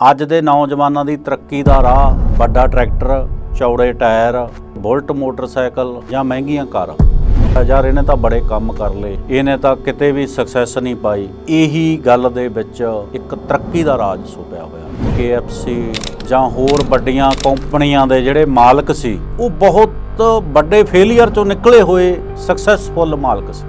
ਅੱਜ ਦੇ ਨੌਜਵਾਨਾਂ ਦੀ ਤਰੱਕੀ ਦਾ ਰਾਹ, ਵੱਡਾ ਟਰੈਕਟਰ, ਚੌੜੇ ਟਾਇਰ, ਬੁਲਟ ਮੋਟਰਸਾਈਕਲ ਜਾਂ ਮਹਿੰਗੀਆਂ ਕਾਰਾਂ। ਯਾਰ, ਇਹਨੇ ਤਾਂ ਬੜੇ ਕੰਮ ਕਰ ਲਏ। ਇਹਨੇ ਤਾਂ ਕਿਤੇ ਵੀ ਸਕਸੈਸ ਨਹੀਂ ਪਾਈ। ਇਹੀ ਗੱਲ ਦੇ ਵਿੱਚ ਇੱਕ ਤਰੱਕੀ ਦਾ ਰਾਜ ਛੁਪਿਆ ਹੋਇਆ। KFC ਜਾਂ ਹੋਰ ਵੱਡੀਆਂ ਕੰਪਨੀਆਂ ਦੇ ਜਿਹੜੇ ਮਾਲਕ ਸੀ, ਉਹ ਬਹੁਤ ਵੱਡੇ ਫੇਲਿਅਰ ਚੋਂ ਨਿਕਲੇ ਹੋਏ ਸਕਸੈਸਫੁਲ ਮਾਲਕ ਸੀ।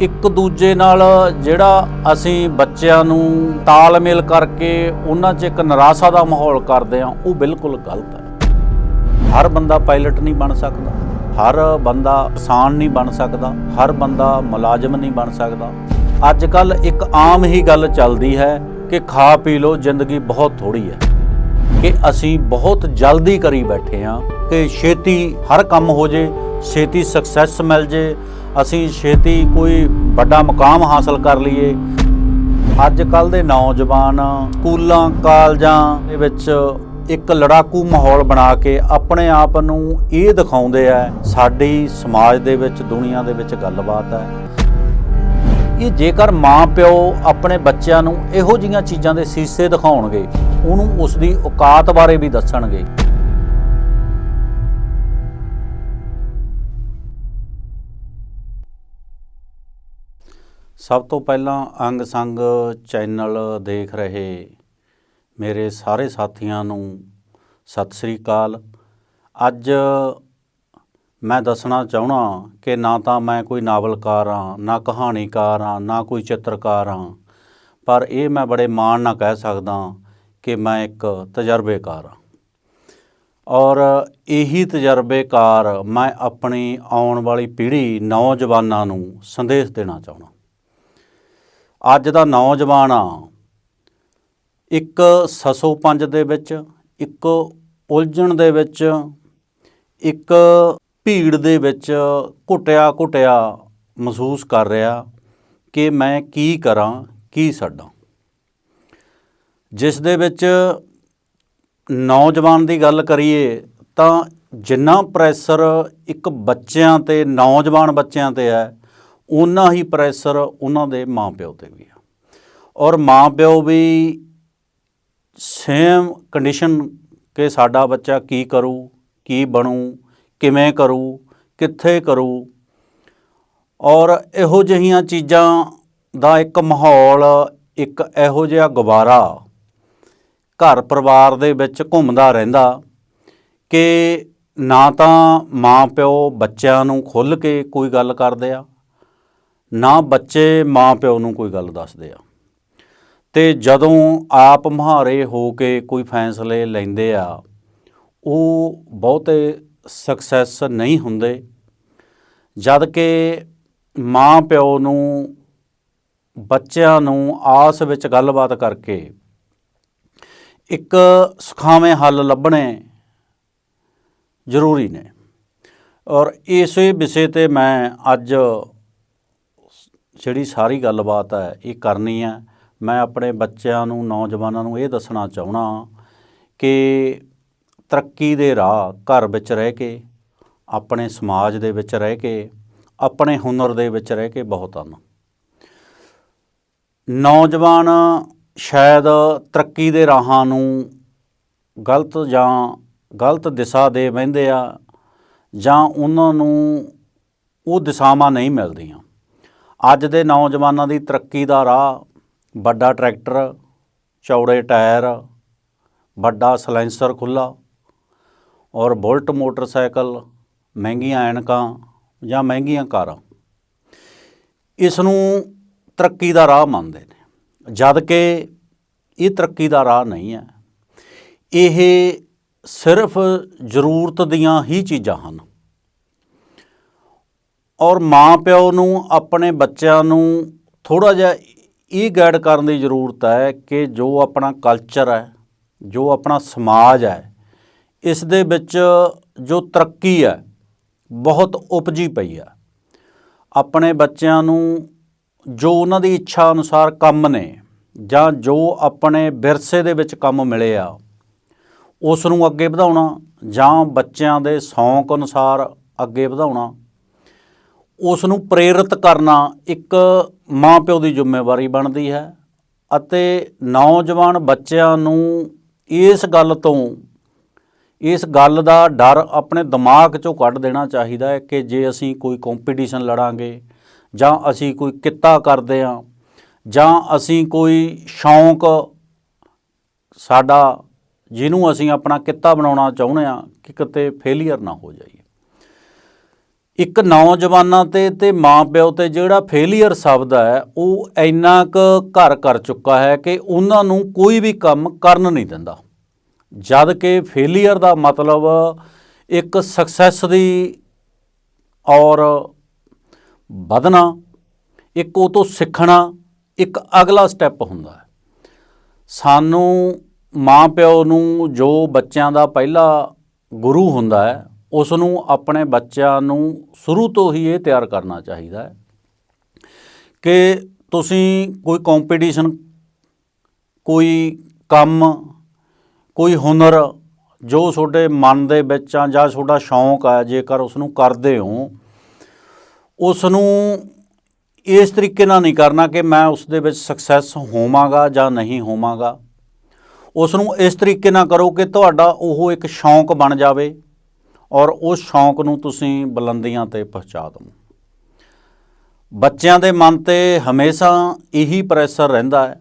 ਇੱਕ ਦੂਜੇ ਨਾਲ ਜਿਹੜਾ ਅਸੀਂ ਬੱਚਿਆਂ ਨੂੰ ਤਾਲਮੇਲ ਕਰਕੇ ਉਹਨਾਂ 'ਚ ਇੱਕ ਨਿਰਾਸ਼ਾ ਦਾ ਮਾਹੌਲ ਕਰਦੇ ਆ ਉਹ ਬਿਲਕੁਲ ਗਲਤ ਹੈ। ਹਰ ਬੰਦਾ ਪਾਇਲਟ ਨਹੀਂ ਬਣ ਸਕਦਾ, ਹਰ ਬੰਦਾ ਕਿਸਾਨ ਨਹੀਂ ਬਣ ਸਕਦਾ, ਹਰ ਬੰਦਾ ਮੁਲਾਜ਼ਮ ਨਹੀਂ ਬਣ ਸਕਦਾ। ਅੱਜ ਕੱਲ ਇੱਕ ਆਮ ਹੀ ਗੱਲ ਚੱਲਦੀ ਹੈ ਕਿ ਖਾ ਪੀ ਲੋ ਜ਼ਿੰਦਗੀ ਬਹੁਤ ਥੋੜੀ ਹੈ। ਕਿ ਅਸੀਂ ਬਹੁਤ ਜਲਦੀ ਕਰੀ ਬੈਠੇ ਹਾਂ ਕਿ ਛੇਤੀ ਹਰ ਕੰਮ ਹੋ ਜੇ, ਛੇਤੀ ਸਕਸੈਸ ਮਿਲ ਜੇ ਅਸੀਂ ਛੇਤੀ ਕੋਈ ਵੱਡਾ ਮੁਕਾਮ ਹਾਸਲ ਕਰ ਲਈਏ। ਅੱਜ ਕੱਲ ਦੇ ਨੌਜਵਾਨ ਸਕੂਲਾਂ, ਕਾਲਜਾਂ ਦੇ ਵਿੱਚ ਇੱਕ ਲੜਾਕੂ ਮਾਹੌਲ ਬਣਾ ਕੇ ਆਪਣੇ ਆਪ ਨੂੰ ਇਹ ਦਿਖਾਉਂਦੇ ਆ, ਸਾਡੀ ਸਮਾਜ ਦੇ ਵਿੱਚ, ਦੁਨੀਆ ਦੇ ਵਿੱਚ ਗੱਲਬਾਤ ਹੈ। ਇਹ ਜੇਕਰ ਮਾਂ ਪਿਓ ਆਪਣੇ ਬੱਚਿਆਂ ਨੂੰ ਇਹੋ ਜਿਹੀਆਂ ਚੀਜ਼ਾਂ ਦੇ ਸੀਸੇ ਦਿਖਾਉਣਗੇ, ਉਹਨੂੰ ਉਸ ਦੀ ਔਕਾਤ ਬਾਰੇ ਵੀ ਦੱਸਣਗੇ। ਸਭ ਤੋਂ ਪਹਿਲਾਂ ਅੰਗ ਸੰਗ ਚੈਨਲ ਦੇਖ ਰਹੇ ਮੇਰੇ ਸਾਰੇ ਸਾਥੀਆਂ ਨੂੰ ਸਤਿ ਸ੍ਰੀ ਅਕਾਲ। ਅੱਜ ਮੈਂ ਦੱਸਣਾ ਚਾਹਣਾ ਕਿ ਨਾ ਤਾਂ ਮੈਂ ਕੋਈ ਨਾਵਲਕਾਰ ਹਾਂ, ਨਾ ਕਹਾਣੀਕਾਰ ਹਾਂ, ਨਾ ਕੋਈ ਚਿੱਤਰਕਾਰ ਹਾਂ, ਪਰ ਇਹ ਮੈਂ ਬੜੇ ਮਾਣ ਨਾਲ ਕਹਿ ਸਕਦਾ ਕਿ ਮੈਂ ਇੱਕ ਤਜਰਬੇਕਾਰ ਹਾਂ। ਔਰ ਇਹੀ ਤਜਰਬੇਕਾਰ ਮੈਂ ਆਪਣੀ ਆਉਣ ਵਾਲੀ ਪੀੜ੍ਹੀ ਨੌਜਵਾਨਾਂ ਨੂੰ ਸੰਦੇਸ਼ ਦੇਣਾ ਚਾਹੁੰਦਾ। ਅੱਜ ਦਾ ਨੌਜਵਾਨ ਆ। ਇੱਕ ਸਸੋ ਪੰਜ ਦੇ ਵਿੱਚ, ਇੱਕ ਉਲਝਣ ਦੇ ਵਿੱਚ, ਇੱਕ ਭੀੜ ਦੇ ਵਿੱਚ ਘੁੱਟਿਆ ਘੁੱਟਿਆ ਮਹਿਸੂਸ ਕਰ ਰਿਹਾ ਕਿ ਮੈਂ ਕੀ ਕਰਾਂ, ਕੀ ਛੱਡਾਂ। ਜਿਸ ਦੇ ਵਿੱਚ ਨੌਜਵਾਨ ਦੀ ਗੱਲ ਕਰੀਏ ਤਾਂ ਜਿੰਨਾ ਪ੍ਰੈਸ਼ਰ ਇੱਕ ਬੱਚਿਆਂ ਤੇ, ਨੌਜਵਾਨ ਬੱਚਿਆਂ ਤੇ ਹੈ ਉਨਾ ਹੀ ਪ੍ਰੈਸ਼ਰ ਉਹਨਾਂ ਦੇ ਮਾਪਿਓ ਤੇ ਵੀ ਆ। ਔਰ ਮਾਪਿਓ ਵੀ ਸੇਮ ਕੰਡੀਸ਼ਨ ਕਿ ਸਾਡਾ ਬੱਚਾ ਕੀ ਕਰੂ, ਕੀ ਬਣੂ, ਕਿਵੇਂ ਕਰੂ, ਕਿੱਥੇ ਕਰੂ। ਔਰ ਇਹੋ ਜਿਹੀਆਂ ਚੀਜ਼ਾਂ ਦਾ ਇੱਕ ਮਾਹੌਲ, ਇੱਕ ਇਹੋ ਜਿਹਾ ਗੁਬਾਰਾ ਘਰ ਪਰਿਵਾਰ ਦੇ ਵਿੱਚ ਘੁੰਮਦਾ ਰਹਿੰਦਾ ਕਿ ਨਾ ਤਾਂ ਮਾਂ ਪਿਓ ਬੱਚਿਆਂ ਨੂੰ ਖੁੱਲ੍ਹ ਕੇ ਕੋਈ ਗੱਲ ਕਰਦੇ ਆ ਨਾ ਬੱਚੇ ਮਾਂ ਪਿਓ ਨੂੰ ਕੋਈ ਗੱਲ ਦੱਸਦੇ ਆ। ਤੇ ਜਦੋਂ ਆਪ ਮੁਹਾਰੇ ਹੋ ਕੇ ਕੋਈ ਫੈਸਲੇ ਲੈਂਦੇ ਆ, ਉਹ ਬਹੁਤੇ ਸਕਸੈਸ ਨਹੀਂ ਹੁੰਦੇ। ਜਦ ਕਿ ਮਾਂ ਪਿਓ ਨੂੰ, ਬੱਚਿਆਂ ਨੂੰ ਆਸ ਵਿੱਚ ਗੱਲਬਾਤ ਕਰਕੇ ਇੱਕ ਸੁਖਾਵੇਂ ਹੱਲ ਲੱਭਣੇ ਜ਼ਰੂਰੀ ਨੇ। ਔਰ ਇਸੇ ਵਿਸ਼ੇ ਤੇ ਮੈਂ ਅੱਜ ਜਿਹੜੀ ਸਾਰੀ ਗੱਲਬਾਤ ਹੈ, ਇਹ ਕਰਨੀ ਹੈ। ਮੈਂ ਆਪਣੇ ਬੱਚਿਆਂ ਨੂੰ, ਨੌਜਵਾਨਾਂ ਨੂੰ ਇਹ ਦੱਸਣਾ ਚਾਹਣਾ ਕਿ ਤਰੱਕੀ ਦੇ ਰਾਹ ਘਰ ਵਿੱਚ ਰਹਿ ਕੇ, ਆਪਣੇ ਸਮਾਜ ਦੇ ਵਿੱਚ ਰਹਿ ਕੇ, ਆਪਣੇ ਹੁਨਰ ਦੇ ਵਿੱਚ ਰਹਿ ਕੇ ਬਹੁਤ ਹਨ। ਨੌਜਵਾਨ ਸ਼ਾਇਦ ਤਰੱਕੀ ਦੇ ਰਾਹਾਂ ਨੂੰ ਗਲਤ ਜਾਂ ਗਲਤ ਦਿਸ਼ਾ ਦੇ ਵਹਿੰਦੇ ਆ ਜਾਂ ਉਹਨਾਂ ਨੂੰ ਉਹ ਦਿਸ਼ਾਵਾਂ ਨਹੀਂ ਮਿਲਦੀਆਂ। ਅੱਜ ਦੇ ਨੌਜਵਾਨਾਂ ਦੀ ਤਰੱਕੀ ਦਾ ਰਾਹ, ਵੱਡਾ ਟਰੈਕਟਰ, ਚੌੜੇ ਟਾਇਰ, ਵੱਡਾ ਸਲੈਂਸਰ ਖੁੱਲਾ ਔਰ ਬੁਲਟ ਮੋਟਰਸਾਈਕਲ, ਮਹਿੰਗੀਆਂ ਐਨਕਾਂ ਜਾਂ ਮਹਿੰਗੀਆਂ ਕਾਰਾਂ। ਇਸ ਨੂੰ ਤਰੱਕੀ ਦਾ ਰਾਹ ਮੰਨਦੇ ਨੇ। ਜਦ ਕਿ ਇਹ ਤਰੱਕੀ ਦਾ ਰਾਹ ਨਹੀਂ ਹੈ। ਇਹ ਸਿਰਫ ਜ਼ਰੂਰਤ ਦੀਆਂ ਹੀ ਚੀਜ਼ਾਂ ਹਨ। ਔਰ ਮਾਂ-ਪਿਓ ਨੂੰ, ਆਪਣੇ ਬੱਚਿਆਂ ਨੂੰ ਥੋੜਾ ਜਿਹਾ ਇਹ ਗਾਈਡ ਕਰਨ ਦੀ ਜ਼ਰੂਰਤ ਹੈ ਕਿ ਜੋ ਆਪਣਾ ਕਲਚਰ ਹੈ, ਜੋ ਆਪਣਾ ਸਮਾਜ ਹੈ, ਇਸ ਦੇ ਵਿੱਚ ਜੋ ਤਰੱਕੀ ਹੈ, ਬਹੁਤ ਉਪਜੀ ਪਈ ਹੈ। ਆਪਣੇ ਬੱਚਿਆਂ ਨੂੰ ਜੋ ਉਹਨਾਂ ਦੀ ਇੱਛਾ ਅਨੁਸਾਰ ਕੰਮ ਨੇ ਜਾਂ ਜੋ ਆਪਣੇ ਵਿਰਸੇ ਦੇ ਵਿੱਚ ਕੰਮ ਮਿਲੇ ਆ, ਉਸ ਨੂੰ ਅੱਗੇ ਵਧਾਉਣਾ ਜਾਂ ਬੱਚਿਆਂ ਦੇ ਸ਼ੌਂਕ ਅਨੁਸਾਰ ਅੱਗੇ ਵਧਾਉਣਾ ਉਸ ਨੂੰ ਪ੍ਰੇਰਿਤ ਕਰਨਾ ਇੱਕ ਮਾਂ ਪਿਓ ਦੀ ਜ਼ਿੰਮੇਵਾਰੀ ਬਣਦੀ ਹੈ ਅਤੇ ਨੌਜਵਾਨ ਬੱਚਿਆਂ ਨੂੰ ਇਸ ਗੱਲ ਤੋਂ, ਇਸ ਗੱਲ ਦਾ ਡਰ ਆਪਣੇ ਦਿਮਾਗ 'ਚੋਂ ਕੱਢ ਦੇਣਾ ਚਾਹੀਦਾ ਹੈ ਕਿ ਜੇ ਅਸੀਂ ਕੋਈ ਕੰਪੀਟੀਸ਼ਨ ਲੜਾਂਗੇ ਜਾਂ ਅਸੀਂ ਕੋਈ ਕਿੱਤਾ ਕਰਦੇ ਹਾਂ ਜਾਂ ਅਸੀਂ ਕੋਈ ਸ਼ੌਂਕ ਸਾਡਾ ਜਿਹਨੂੰ ਅਸੀਂ ਆਪਣਾ ਕਿੱਤਾ ਬਣਾਉਣਾ ਚਾਹੁੰਦੇ ਹਾਂ ਕਿ ਕਿਤੇ ਫੇਲੀਅਰ ਨਾ ਹੋ ਜਾਈਏ। ਇੱਕ ਨੌਜਵਾਨਾਂ ਤੇ ਤੇ ਮਾਪਿਓ ਤੇ ਜਿਹੜਾ ਫੇਲੀਅਰ ਸ਼ਬਦ ਹੈ, ਉਹ ਇੰਨਾ ਕੁ ਘਰ ਕਰ ਚੁੱਕਾ ਹੈ ਕਿ ਉਹਨਾਂ ਨੂੰ ਕੋਈ ਵੀ ਕੰਮ ਕਰਨ ਨਹੀਂ ਦਿੰਦਾ। ਜਦ ਕਿ ਫੇਲੀਅਰ ਦਾ ਮਤਲਬ ਇੱਕ ਸਕਸੈਸ ਦੀ ਔਰ ਵਧਣਾ, ਇੱਕ ਉਹ ਤੋਂ ਸਿੱਖਣਾ, ਇੱਕ ਅਗਲਾ ਸਟੈਪ ਹੁੰਦਾ ਹੈ। ਸਾਨੂੰ ਮਾਂ-ਪਿਓ ਨੂੰ ਜੋ ਬੱਚਿਆਂ ਦਾ ਪਹਿਲਾ ਗੁਰੂ ਹੁੰਦਾ ਹੈ ਉਸ ਨੂੰ ਆਪਣੇ ਬੱਚਿਆਂ ਨੂੰ ਸ਼ੁਰੂ ਤੋਂ ਹੀ ਇਹ ਤਿਆਰ ਕਰਨਾ ਚਾਹੀਦਾ ਹੈ ਕਿ ਤੁਸੀਂ ਕੋਈ ਕੰਪੀਟੀਸ਼ਨ ਕੋਈ ਕੰਮ, ਕੋਈ ਹੁਨਰ ਜੋ ਤੁਹਾਡੇ ਮਨ ਦੇ ਵਿੱਚ ਆ ਜਾਂ ਤੁਹਾਡਾ ਸ਼ੌਂਕ ਆ, ਜੇਕਰ ਉਸ ਨੂੰ ਕਰਦੇ ਹੋ ਉਸ ਨੂੰ ਇਸ ਤਰੀਕੇ ਨਾਲ ਨਹੀਂ ਕਰਨਾ ਕਿ ਮੈਂ ਉਸ ਦੇ ਵਿੱਚ ਸਕਸੈਸ ਹੋਵਾਂਗਾ ਜਾਂ ਨਹੀਂ ਹੋਵਾਂਗਾ। ਉਸ ਨੂੰ ਇਸ ਤਰੀਕੇ ਨਾਲ ਕਰੋ ਕਿ ਤੁਹਾਡਾ ਉਹ ਇੱਕ ਸ਼ੌਂਕ ਬਣ ਜਾਵੇ। ਔਰ ਉਸ ਸ਼ੌਂਕ ਨੂੰ ਤੁਸੀਂ ਬੁਲੰਦੀਆਂ ਤੇ ਪਹੁੰਚਾ ਦਿਓ। ਬੱਚਿਆਂ ਦੇ ਮਨ ਤੇ ਹਮੇਸ਼ਾ ਇਹੀ ਪ੍ਰੈਸ਼ਰ ਰਹਿੰਦਾ ਹੈ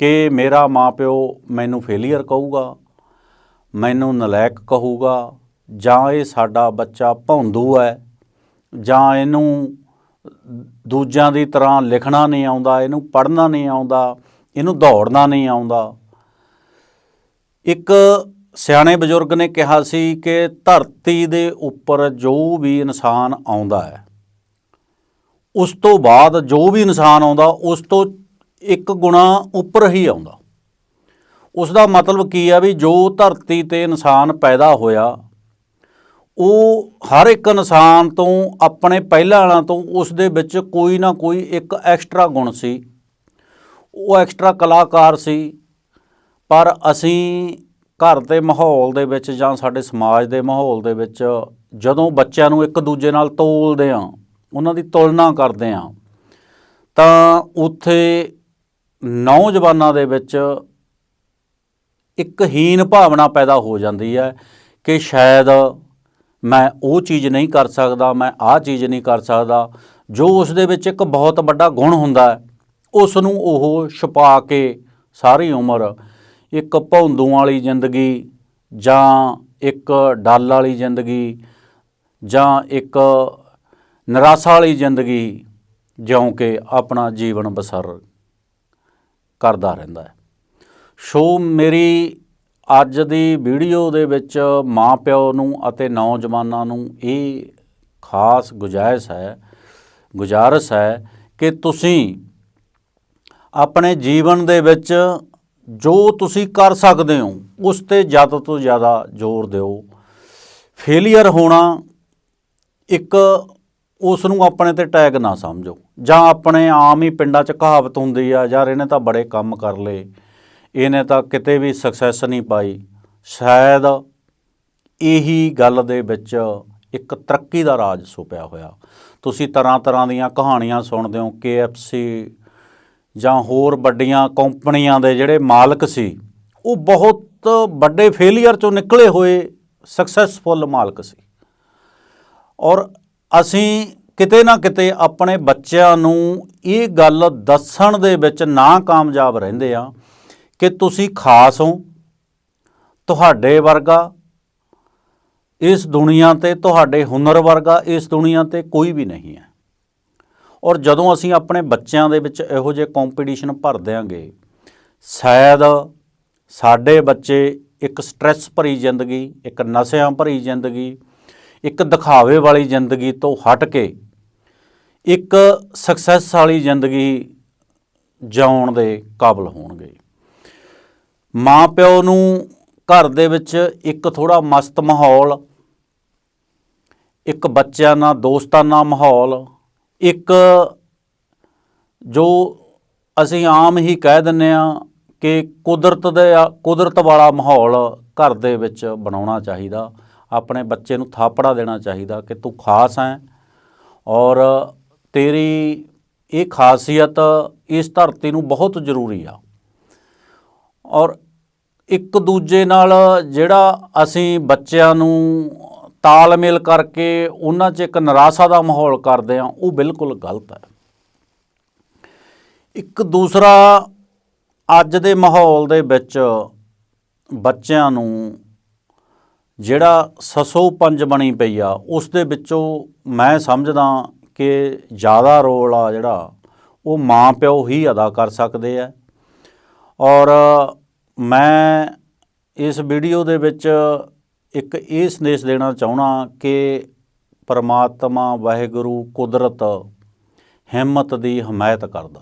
ਕਿ ਮੇਰਾ ਮਾਪਿਓ ਮੈਨੂੰ ਫੇਲੀਅਰ ਕਹੂਗਾ, ਮੈਨੂੰ ਨਲਾਇਕ ਕਹੂਗਾ, ਜਾਂ ਇਹ ਸਾਡਾ ਬੱਚਾ ਭੌਂਦੂ ਹੈ, ਜਾਂ ਇਹਨੂੰ ਦੂਜਿਆਂ ਦੀ ਤਰ੍ਹਾਂ ਲਿਖਣਾ ਨਹੀਂ ਆਉਂਦਾ, ਇਹਨੂੰ ਪੜ੍ਹਨਾ ਨਹੀਂ ਆਉਂਦਾ, ਇਹਨੂੰ ਦੌੜਨਾ ਨਹੀਂ ਆਉਂਦਾ। ਇੱਕ ਸਿਆਣੇ ਬਜ਼ੁਰਗ ਨੇ ਕਿਹਾ ਸੀ ਕਿ ਧਰਤੀ ਦੇ ਉੱਪਰ ਜੋ ਵੀ ਇਨਸਾਨ ਆਉਂਦਾ ਹੈ, ਉਸ ਤੋਂ ਬਾਅਦ ਜੋ ਵੀ ਇਨਸਾਨ ਆਉਂਦਾ, ਉਸ ਤੋਂ ਇੱਕ ਗੁਣਾ ਉੱਪਰ ਹੀ ਆਉਂਦਾ। ਉਸ ਦਾ ਮਤਲਬ ਕੀ ਆ ਵੀ ਜੋ ਧਰਤੀ ਤੇ ਇਨਸਾਨ ਪੈਦਾ ਹੋਇਆ, ਉਹ ਹਰ ਇੱਕ ਇਨਸਾਨ ਤੋਂ ਆਪਣੇ ਪਹਿਲਾਂ ਵਾਲਾਂ ਤੋਂ ਉਸ ਦੇ ਵਿੱਚ ਕੋਈ ਨਾ ਕੋਈ ਇੱਕ ਐਕਸਟਰਾ ਗੁਣ ਸੀ। ਉਹ ਐਕਸਟਰਾ ਕਲਾਕਾਰ ਸੀ, ਪਰ ਅਸੀਂ ਘਰ ਦੇ ਮਾਹੌਲ ਦੇ ਵਿੱਚ ਜਾਂ ਸਾਡੇ ਸਮਾਜ ਦੇ ਮਾਹੌਲ ਦੇ ਵਿੱਚ ਜਦੋਂ ਬੱਚਿਆਂ ਨੂੰ ਇੱਕ ਦੂਜੇ ਨਾਲ ਤੋਲਦੇ ਆ ਉਹਨਾਂ ਦੀ ਤੁਲਨਾ ਕਰਦੇ ਆ ਤਾਂ ਉੱਥੇ ਨੌਜਵਾਨਾਂ ਦੇ ਵਿੱਚ ਇੱਕ ਹੀਨ ਭਾਵਨਾ ਪੈਦਾ ਹੋ ਜਾਂਦੀ ਹੈ ਕਿ ਸ਼ਾਇਦ ਮੈਂ ਉਹ ਚੀਜ਼ ਨਹੀਂ ਕਰ ਸਕਦਾ, ਮੈਂ ਆਹ ਚੀਜ਼ ਨਹੀਂ ਕਰ ਸਕਦਾ, ਜੋ ਉਸ ਦੇ ਵਿੱਚ ਇੱਕ ਬਹੁਤ ਵੱਡਾ ਗੁਣ ਹੁੰਦਾ ਹੈ, ਉਸ ਨੂੰ ਉਹ ਛੁਪਾ ਕੇ ਸਾਰੀ ਉਮਰ ਇੱਕ ਭੌਂਦੂ ਵਾਲੀ ਜ਼ਿੰਦਗੀ ਜਾਂ ਇੱਕ ਡੱਲ ਵਾਲੀ ਜ਼ਿੰਦਗੀ ਜਾਂ ਇੱਕ ਨਿਰਾਸ਼ਾ ਵਾਲੀ ਜ਼ਿੰਦਗੀ ਜਿਉਂ ਕੇ ਆਪਣਾ ਜੀਵਨ ਬਸਰ ਕਰਦਾ ਰਹਿੰਦਾ ਹੈ। ਸੋ, ਮੇਰੀ ਅੱਜ ਦੀ ਵੀਡੀਓ ਦੇ ਵਿੱਚ ਮਾਂ ਪਿਓ ਨੂੰ ਅਤੇ ਨੌਜਵਾਨਾਂ ਨੂੰ ਇਹ ਖਾਸ ਗੁਜਾਇਸ਼ ਹੈ, ਗੁਜ਼ਾਰਸ਼ ਹੈ ਕਿ ਤੁਸੀਂ ਆਪਣੇ ਜੀਵਨ ਦੇ ਵਿੱਚ ਜੋ ਤੁਸੀਂ ਕਰ ਸਕਦੇ ਹੋ, ਉਸ ਤੇ ਜ਼ਿਆਦਾ ਤੋਂ ਜ਼ਿਆਦਾ ਜ਼ੋਰ ਦਿਓ। ਫੇਲੀਅਰ ਹੋਣਾ ਇੱਕ ਉਸ ਨੂੰ ਆਪਣੇ ਤੇ ਟੈਗ ਨਾ ਸਮਝੋ। ਜਾਂ ਆਪਣੇ ਆਮ ਹੀ ਪਿੰਡਾਂ 'ਚ ਕਹਾਵਤ ਹੁੰਦੀ ਆ, ਯਾਰ ਇਹਨੇ ਤਾਂ ਬੜੇ ਕੰਮ ਕਰ ਲਏ, ਇਹਨੇ ਤਾਂ ਕਿਤੇ ਵੀ ਸਕਸੈਸ ਨਹੀਂ ਪਾਈ। ਸ਼ਾਇਦ ਇਹੀ ਗੱਲ ਦੇ ਵਿੱਚ ਇੱਕ ਤਰੱਕੀ ਦਾ ਰਾਜ ਛੁਪਿਆ ਹੋਇਆ। ਤੁਸੀਂ ਤਰ੍ਹਾਂ ਤਰ੍ਹਾਂ ਦੀਆਂ ਕਹਾਣੀਆਂ ਸੁਣਦੇ ਹੋ KFC ਜਾਂ ਹੋਰ ਵੱਡੀਆਂ ਕੰਪਨੀਆਂ ਦੇ ਜਿਹੜੇ ਮਾਲਕ ਸੀ, ਉਹ ਬਹੁਤ ਵੱਡੇ ਫੇਲੀਅਰ ਚੋਂ ਨਿਕਲੇ ਹੋਏ ਸਕਸੈਸਫੁਲ ਮਾਲਕ ਸੀ। ਔਰ ਅਸੀਂ ਕਿਤੇ ਨਾ ਕਿਤੇ ਆਪਣੇ ਬੱਚਿਆਂ ਨੂੰ ਇਹ ਗੱਲ ਦੱਸਣ ਦੇ ਵਿੱਚ ਨਾ ਕਾਮਯਾਬ ਰਹਿੰਦੇ ਆ ਕਿ ਤੁਸੀਂ ਖਾਸ ਹੋ, ਤੁਹਾਡੇ ਵਰਗਾ, ਇਸ ਦੁਨੀਆ ਤੇ ਤੁਹਾਡੇ ਹੁਨਰ ਵਰਗਾ, ਇਸ ਦੁਨੀਆ ਤੇ ਕੋਈ ਵੀ ਨਹੀਂ ਹੈ। ਔਰ ਜਦੋਂ ਅਸੀਂ ਆਪਣੇ ਬੱਚਿਆਂ ਦੇ ਵਿੱਚ ਇਹੋ ਜਿਹੇ ਕੰਪੀਟੀਸ਼ਨ ਭਰ ਦਿਆਂਗੇ, ਸ਼ਾਇਦ ਸਾਡੇ ਬੱਚੇ ਇੱਕ ਸਟ੍ਰੈਸ ਭਰੀ ਜ਼ਿੰਦਗੀ, ਇੱਕ ਨਸ਼ਿਆਂ ਭਰੀ ਜ਼ਿੰਦਗੀ, ਇੱਕ ਦਿਖਾਵੇ ਵਾਲੀ ਜ਼ਿੰਦਗੀ ਤੋਂ ਹਟ ਕੇ ਇੱਕ ਸਕਸੈਸ ਵਾਲੀ ਜ਼ਿੰਦਗੀ ਜਿਉਣ ਦੇ ਕਾਬਿਲ ਹੋਣਗੇ। ਮਾਂ ਪਿਓ ਨੂੰ ਘਰ ਦੇ ਵਿੱਚ ਇੱਕ ਥੋੜਾ ਮਸਤ ਮਾਹੌਲ, ਇੱਕ ਬੱਚਿਆਂ ਨਾਲ ਦੋਸਤਾਨਾ ਮਾਹੌਲ ਇੱਕ ਜੋ ਅਸੀਂ ਆਮ ਹੀ ਕਹਿ ਦਿੰਨੇ ਆ ਕਿ ਕੁਦਰਤ ਦੇ ਕੁਦਰਤ ਵਾਲਾ ਮਾਹੌਲ ਘਰ ਦੇ ਵਿੱਚ ਬਣਾਉਣਾ ਚਾਹੀਦਾ, ਆਪਣੇ ਬੱਚੇ ਨੂੰ ਥਾਪੜਾ ਦੇਣਾ ਚਾਹੀਦਾ ਕਿ ਤੂੰ ਖਾਸ ਹੈ ਔਰ ਤੇਰੀ ਇਹ ਖਾਸੀਅਤ ਇਸ ਧਰਤੀ ਨੂੰ ਬਹੁਤ ਜ਼ਰੂਰੀ ਆ। ਔਰ ਇੱਕ ਦੂਜੇ ਨਾਲ ਜਿਹੜਾ ਅਸੀਂ ਬੱਚਿਆਂ ਨੂੰ ਤਾਲਮੇਲ ਕਰਕੇ ਉਹਨਾਂ 'ਚ ਇੱਕ ਨਿਰਾਸ਼ਾ ਦਾ ਮਾਹੌਲ ਕਰਦੇ ਆ ਉਹ ਬਿਲਕੁਲ ਗਲਤ ਹੈ। ਇੱਕ ਦੂਸਰਾ, ਅੱਜ ਦੇ ਮਾਹੌਲ ਦੇ ਵਿੱਚ ਬੱਚਿਆਂ ਨੂੰ ਜਿਹੜਾ ਸਸੋ ਪੰਜ ਬਣੀ ਪਈ ਆ, ਉਸ ਦੇ ਵਿੱਚੋਂ ਮੈਂ ਸਮਝਦਾ ਕਿ ਜ਼ਿਆਦਾ ਰੋਲ ਆ ਜਿਹੜਾ, ਉਹ ਮਾਂ ਪਿਓ ਹੀ ਅਦਾ ਕਰ ਸਕਦੇ ਆ। ਔਰ ਮੈਂ ਇਸ ਵੀਡੀਓ ਦੇ ਵਿੱਚ ਇੱਕ ਇਹ ਸੰਦੇਸ਼ ਦੇਣਾ ਚਾਹਣਾ ਕਿ ਪਰਮਾਤਮਾ ਵਾਹਿਗੁਰੂ ਕੁਦਰਤ ਹਿੰਮਤ ਦੀ ਹਮਾਇਤ ਕਰਦਾ।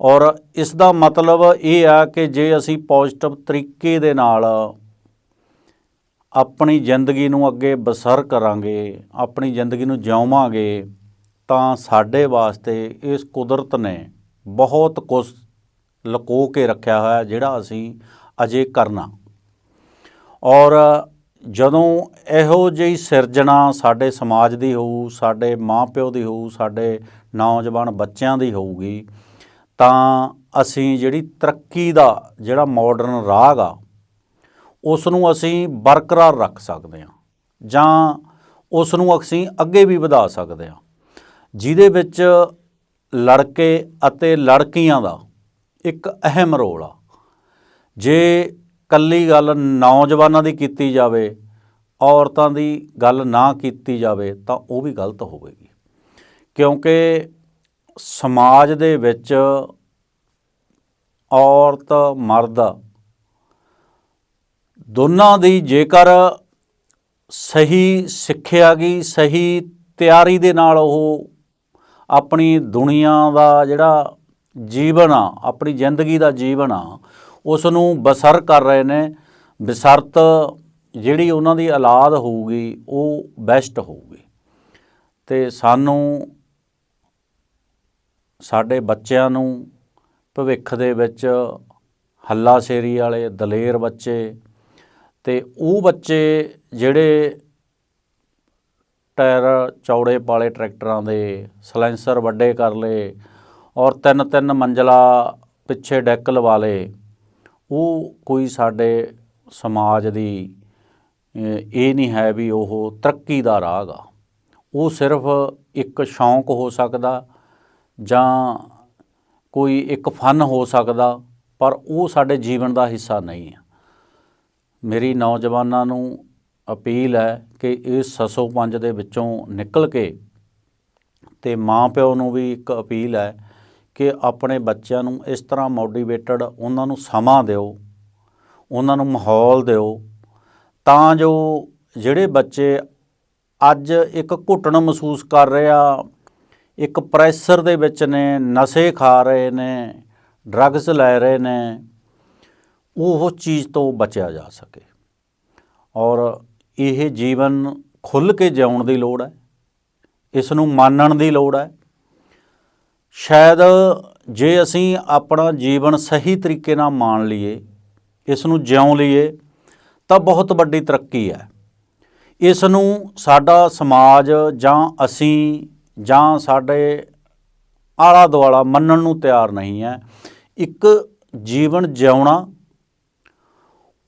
ਔਰ ਇਸ ਦਾ ਮਤਲਬ ਇਹ ਆ ਕਿ ਜੇ ਅਸੀਂ ਪੋਜ਼ਿਟਿਵ ਤਰੀਕੇ ਦੇ ਨਾਲ ਆਪਣੀ ਜ਼ਿੰਦਗੀ ਨੂੰ ਅੱਗੇ ਬਸਰ ਕਰਾਂਗੇ, ਆਪਣੀ ਜ਼ਿੰਦਗੀ ਨੂੰ ਜਿਉਵਾਂਗੇ ਤਾਂ ਸਾਡੇ ਵਾਸਤੇ ਇਸ ਕੁਦਰਤ ਨੇ ਬਹੁਤ ਕੁਝ ਲੁਕੋ ਕੇ ਰੱਖਿਆ ਹੋਇਆ ਜਿਹੜਾ ਅਸੀਂ ਅਜੇ ਕਰਨਾ। ਔਰ ਜਦੋਂ ਇਹੋ ਜਿਹੀ ਸਿਰਜਣਾ ਸਾਡੇ ਸਮਾਜ ਦੀ ਹੋਊ, ਸਾਡੇ ਮਾਪਿਓ ਦੀ ਹੋਊ, ਸਾਡੇ ਨੌਜਵਾਨ ਬੱਚਿਆਂ ਦੀ ਹੋਊਗੀ, ਤਾਂ ਅਸੀਂ ਜਿਹੜੀ ਤਰੱਕੀ ਦਾ ਜਿਹੜਾ ਮਾਡਰਨ ਰਾਗ ਆ ਉਸ ਨੂੰ ਅਸੀਂ ਬਰਕਰਾਰ ਰੱਖ ਸਕਦੇ ਹਾਂ ਜਾਂ ਉਸ ਨੂੰ ਅਸੀਂ ਅੱਗੇ ਵੀ ਵਧਾ ਸਕਦੇ ਹਾਂ। ਜਿਹਦੇ ਵਿੱਚ ਲੜਕੇ ਅਤੇ ਲੜਕੀਆਂ ਦਾ ਇੱਕ ਅਹਿਮ ਰੋਲ ਆ। ਜੇ ਕੱਲੀ ਗੱਲ ਨੌਜਵਾਨਾਂ ਦੀ ਕੀਤੀ ਜਾਵੇ, ਔਰਤਾਂ ਦੀ ਗੱਲ ਨਾ ਕੀਤੀ ਜਾਵੇ, ਤਾਂ ਉਹ ਵੀ ਗਲਤ ਹੋਵੇਗੀ। ਕਿਉਂਕਿ ਸਮਾਜ ਦੇ ਵਿੱਚ ਔਰਤ, ਮਰਦ ਦੋਨਾਂ ਦੀ ਜੇਕਰ ਸਹੀ ਸਿੱਖਿਆ ਗਈ, ਸਹੀ ਤਿਆਰੀ ਦੇ ਨਾਲ ਉਹ ਆਪਣੀ ਦੁਨੀਆ ਦਾ ਜਿਹੜਾ ਜੀਵਨ ਆ, ਆਪਣੀ ਜ਼ਿੰਦਗੀ ਦਾ ਜੀਵਨ ਆ ਉਸ ਨੂੰ ਬਸਰ ਕਰ ਰਹੇ ਨੇ। ਬਸਰਤ ਜਿਹੜੀ ਉਹਨਾਂ ਦੀ ਔਲਾਦ ਹੋਊਗੀ, ਉਹ ਬੈਸਟ ਹੋਊਗੀ। ਤੇ ਸਾਨੂੰ ਸਾਡੇ ਬੱਚਿਆਂ ਨੂੰ ਭਵਿੱਖ ਦੇ ਵਿੱਚ ਹੱਲਾ ਸ਼ੇਰੀ ਵਾਲੇ, ਦਲੇਰ ਬੱਚੇ ਤੇ ਉਹ ਬੱਚੇ ਜਿਹੜੇ ਟਾਇਰ ਚੌੜੇ ਪਾਲੇ ਟਰੈਕਟਰਾਂ ਦੇ, ਸਲੈਂਸਰ ਵੱਡੇ ਕਰ ਲਏ ਔਰ ਤਿੰਨ ਤਿੰਨ ਮੰਜ਼ਲਾ ਪਿੱਛੇ ਡੈਕ ਲਵਾ ਲਏ ਉਹ ਕੋਈ ਸਾਡੇ ਸਮਾਜ ਦੀ ਇਹ ਨਹੀਂ ਹੈ ਵੀ ਉਹ ਤਰੱਕੀ ਦਾ ਰਾਹ ਆ। ਉਹ ਸਿਰਫ ਇੱਕ ਸ਼ੌਂਕ ਹੋ ਸਕਦਾ ਜਾਂ ਕੋਈ ਇੱਕ ਫਨ ਹੋ ਸਕਦਾ, ਪਰ ਉਹ ਸਾਡੇ ਜੀਵਨ ਦਾ ਹਿੱਸਾ ਨਹੀਂ ਹੈ ਮੇਰੀ ਨੌਜਵਾਨਾਂ ਨੂੰ ਅਪੀਲ ਹੈ ਕਿ ਇਸ ਸਸੋ ਪੰਜ ਦੇ ਵਿੱਚੋਂ ਨਿਕਲ ਕੇ ਤੇ ਮਾਪਿਓ ਨੂੰ ਵੀ ਇੱਕ ਅਪੀਲ ਹੈ ਕਿ ਆਪਣੇ ਬੱਚਿਆਂ ਨੂੰ ਇਸ ਤਰ੍ਹਾਂ ਮੋਟੀਵੇਟਡ ਉਹਨਾਂ ਨੂੰ ਸਮਾਂ ਦਿਓ, ਉਹਨਾਂ ਨੂੰ ਮਾਹੌਲ ਦਿਓ, ਤਾਂ ਜੋ ਜਿਹੜੇ ਬੱਚੇ ਅੱਜ ਇੱਕ ਘੁੱਟਣ ਮਹਿਸੂਸ ਕਰ ਰਿਹਾ ਇੱਕ ਪ੍ਰੈਸ਼ਰ ਦੇ ਵਿੱਚ ਨੇ, ਨਸ਼ੇ ਖਾ ਰਹੇ ਨੇ ਡਰੱਗਸ ਲੈ ਰਹੇ ਨੇ, ਉਹ ਚੀਜ਼ ਤੋਂ ਬਚਿਆ ਜਾ ਸਕੇ। ਔਰ ਇਹ ਜੀਵਨ ਖੁੱਲ੍ਹ ਕੇ ਜਿਉਣ ਦੀ ਲੋੜ ਹੈ, ਇਸ ਨੂੰ ਮਾਨਣ ਦੀ ਲੋੜ ਹੈ ਸ਼ਾਇਦ ਜੇ ਅਸੀਂ ਆਪਣਾ ਜੀਵਨ ਸਹੀ ਤਰੀਕੇ ਨਾਲ ਮਾਣ ਲਈਏ ਇਸ ਨੂੰ ਜਿਉਂ ਲਈਏ, ਤਾਂ ਬਹੁਤ ਵੱਡੀ ਤਰੱਕੀ ਹੈ। ਇਸ ਨੂੰ ਸਾਡਾ ਸਮਾਜ ਜਾਂ ਅਸੀਂ ਜਾਂ ਸਾਡੇ ਆਲਾ ਦੁਆਲਾ ਮੰਨਣ ਨੂੰ ਤਿਆਰ ਨਹੀਂ ਹੈ। ਇੱਕ ਜੀਵਨ ਜਿਉਣਾ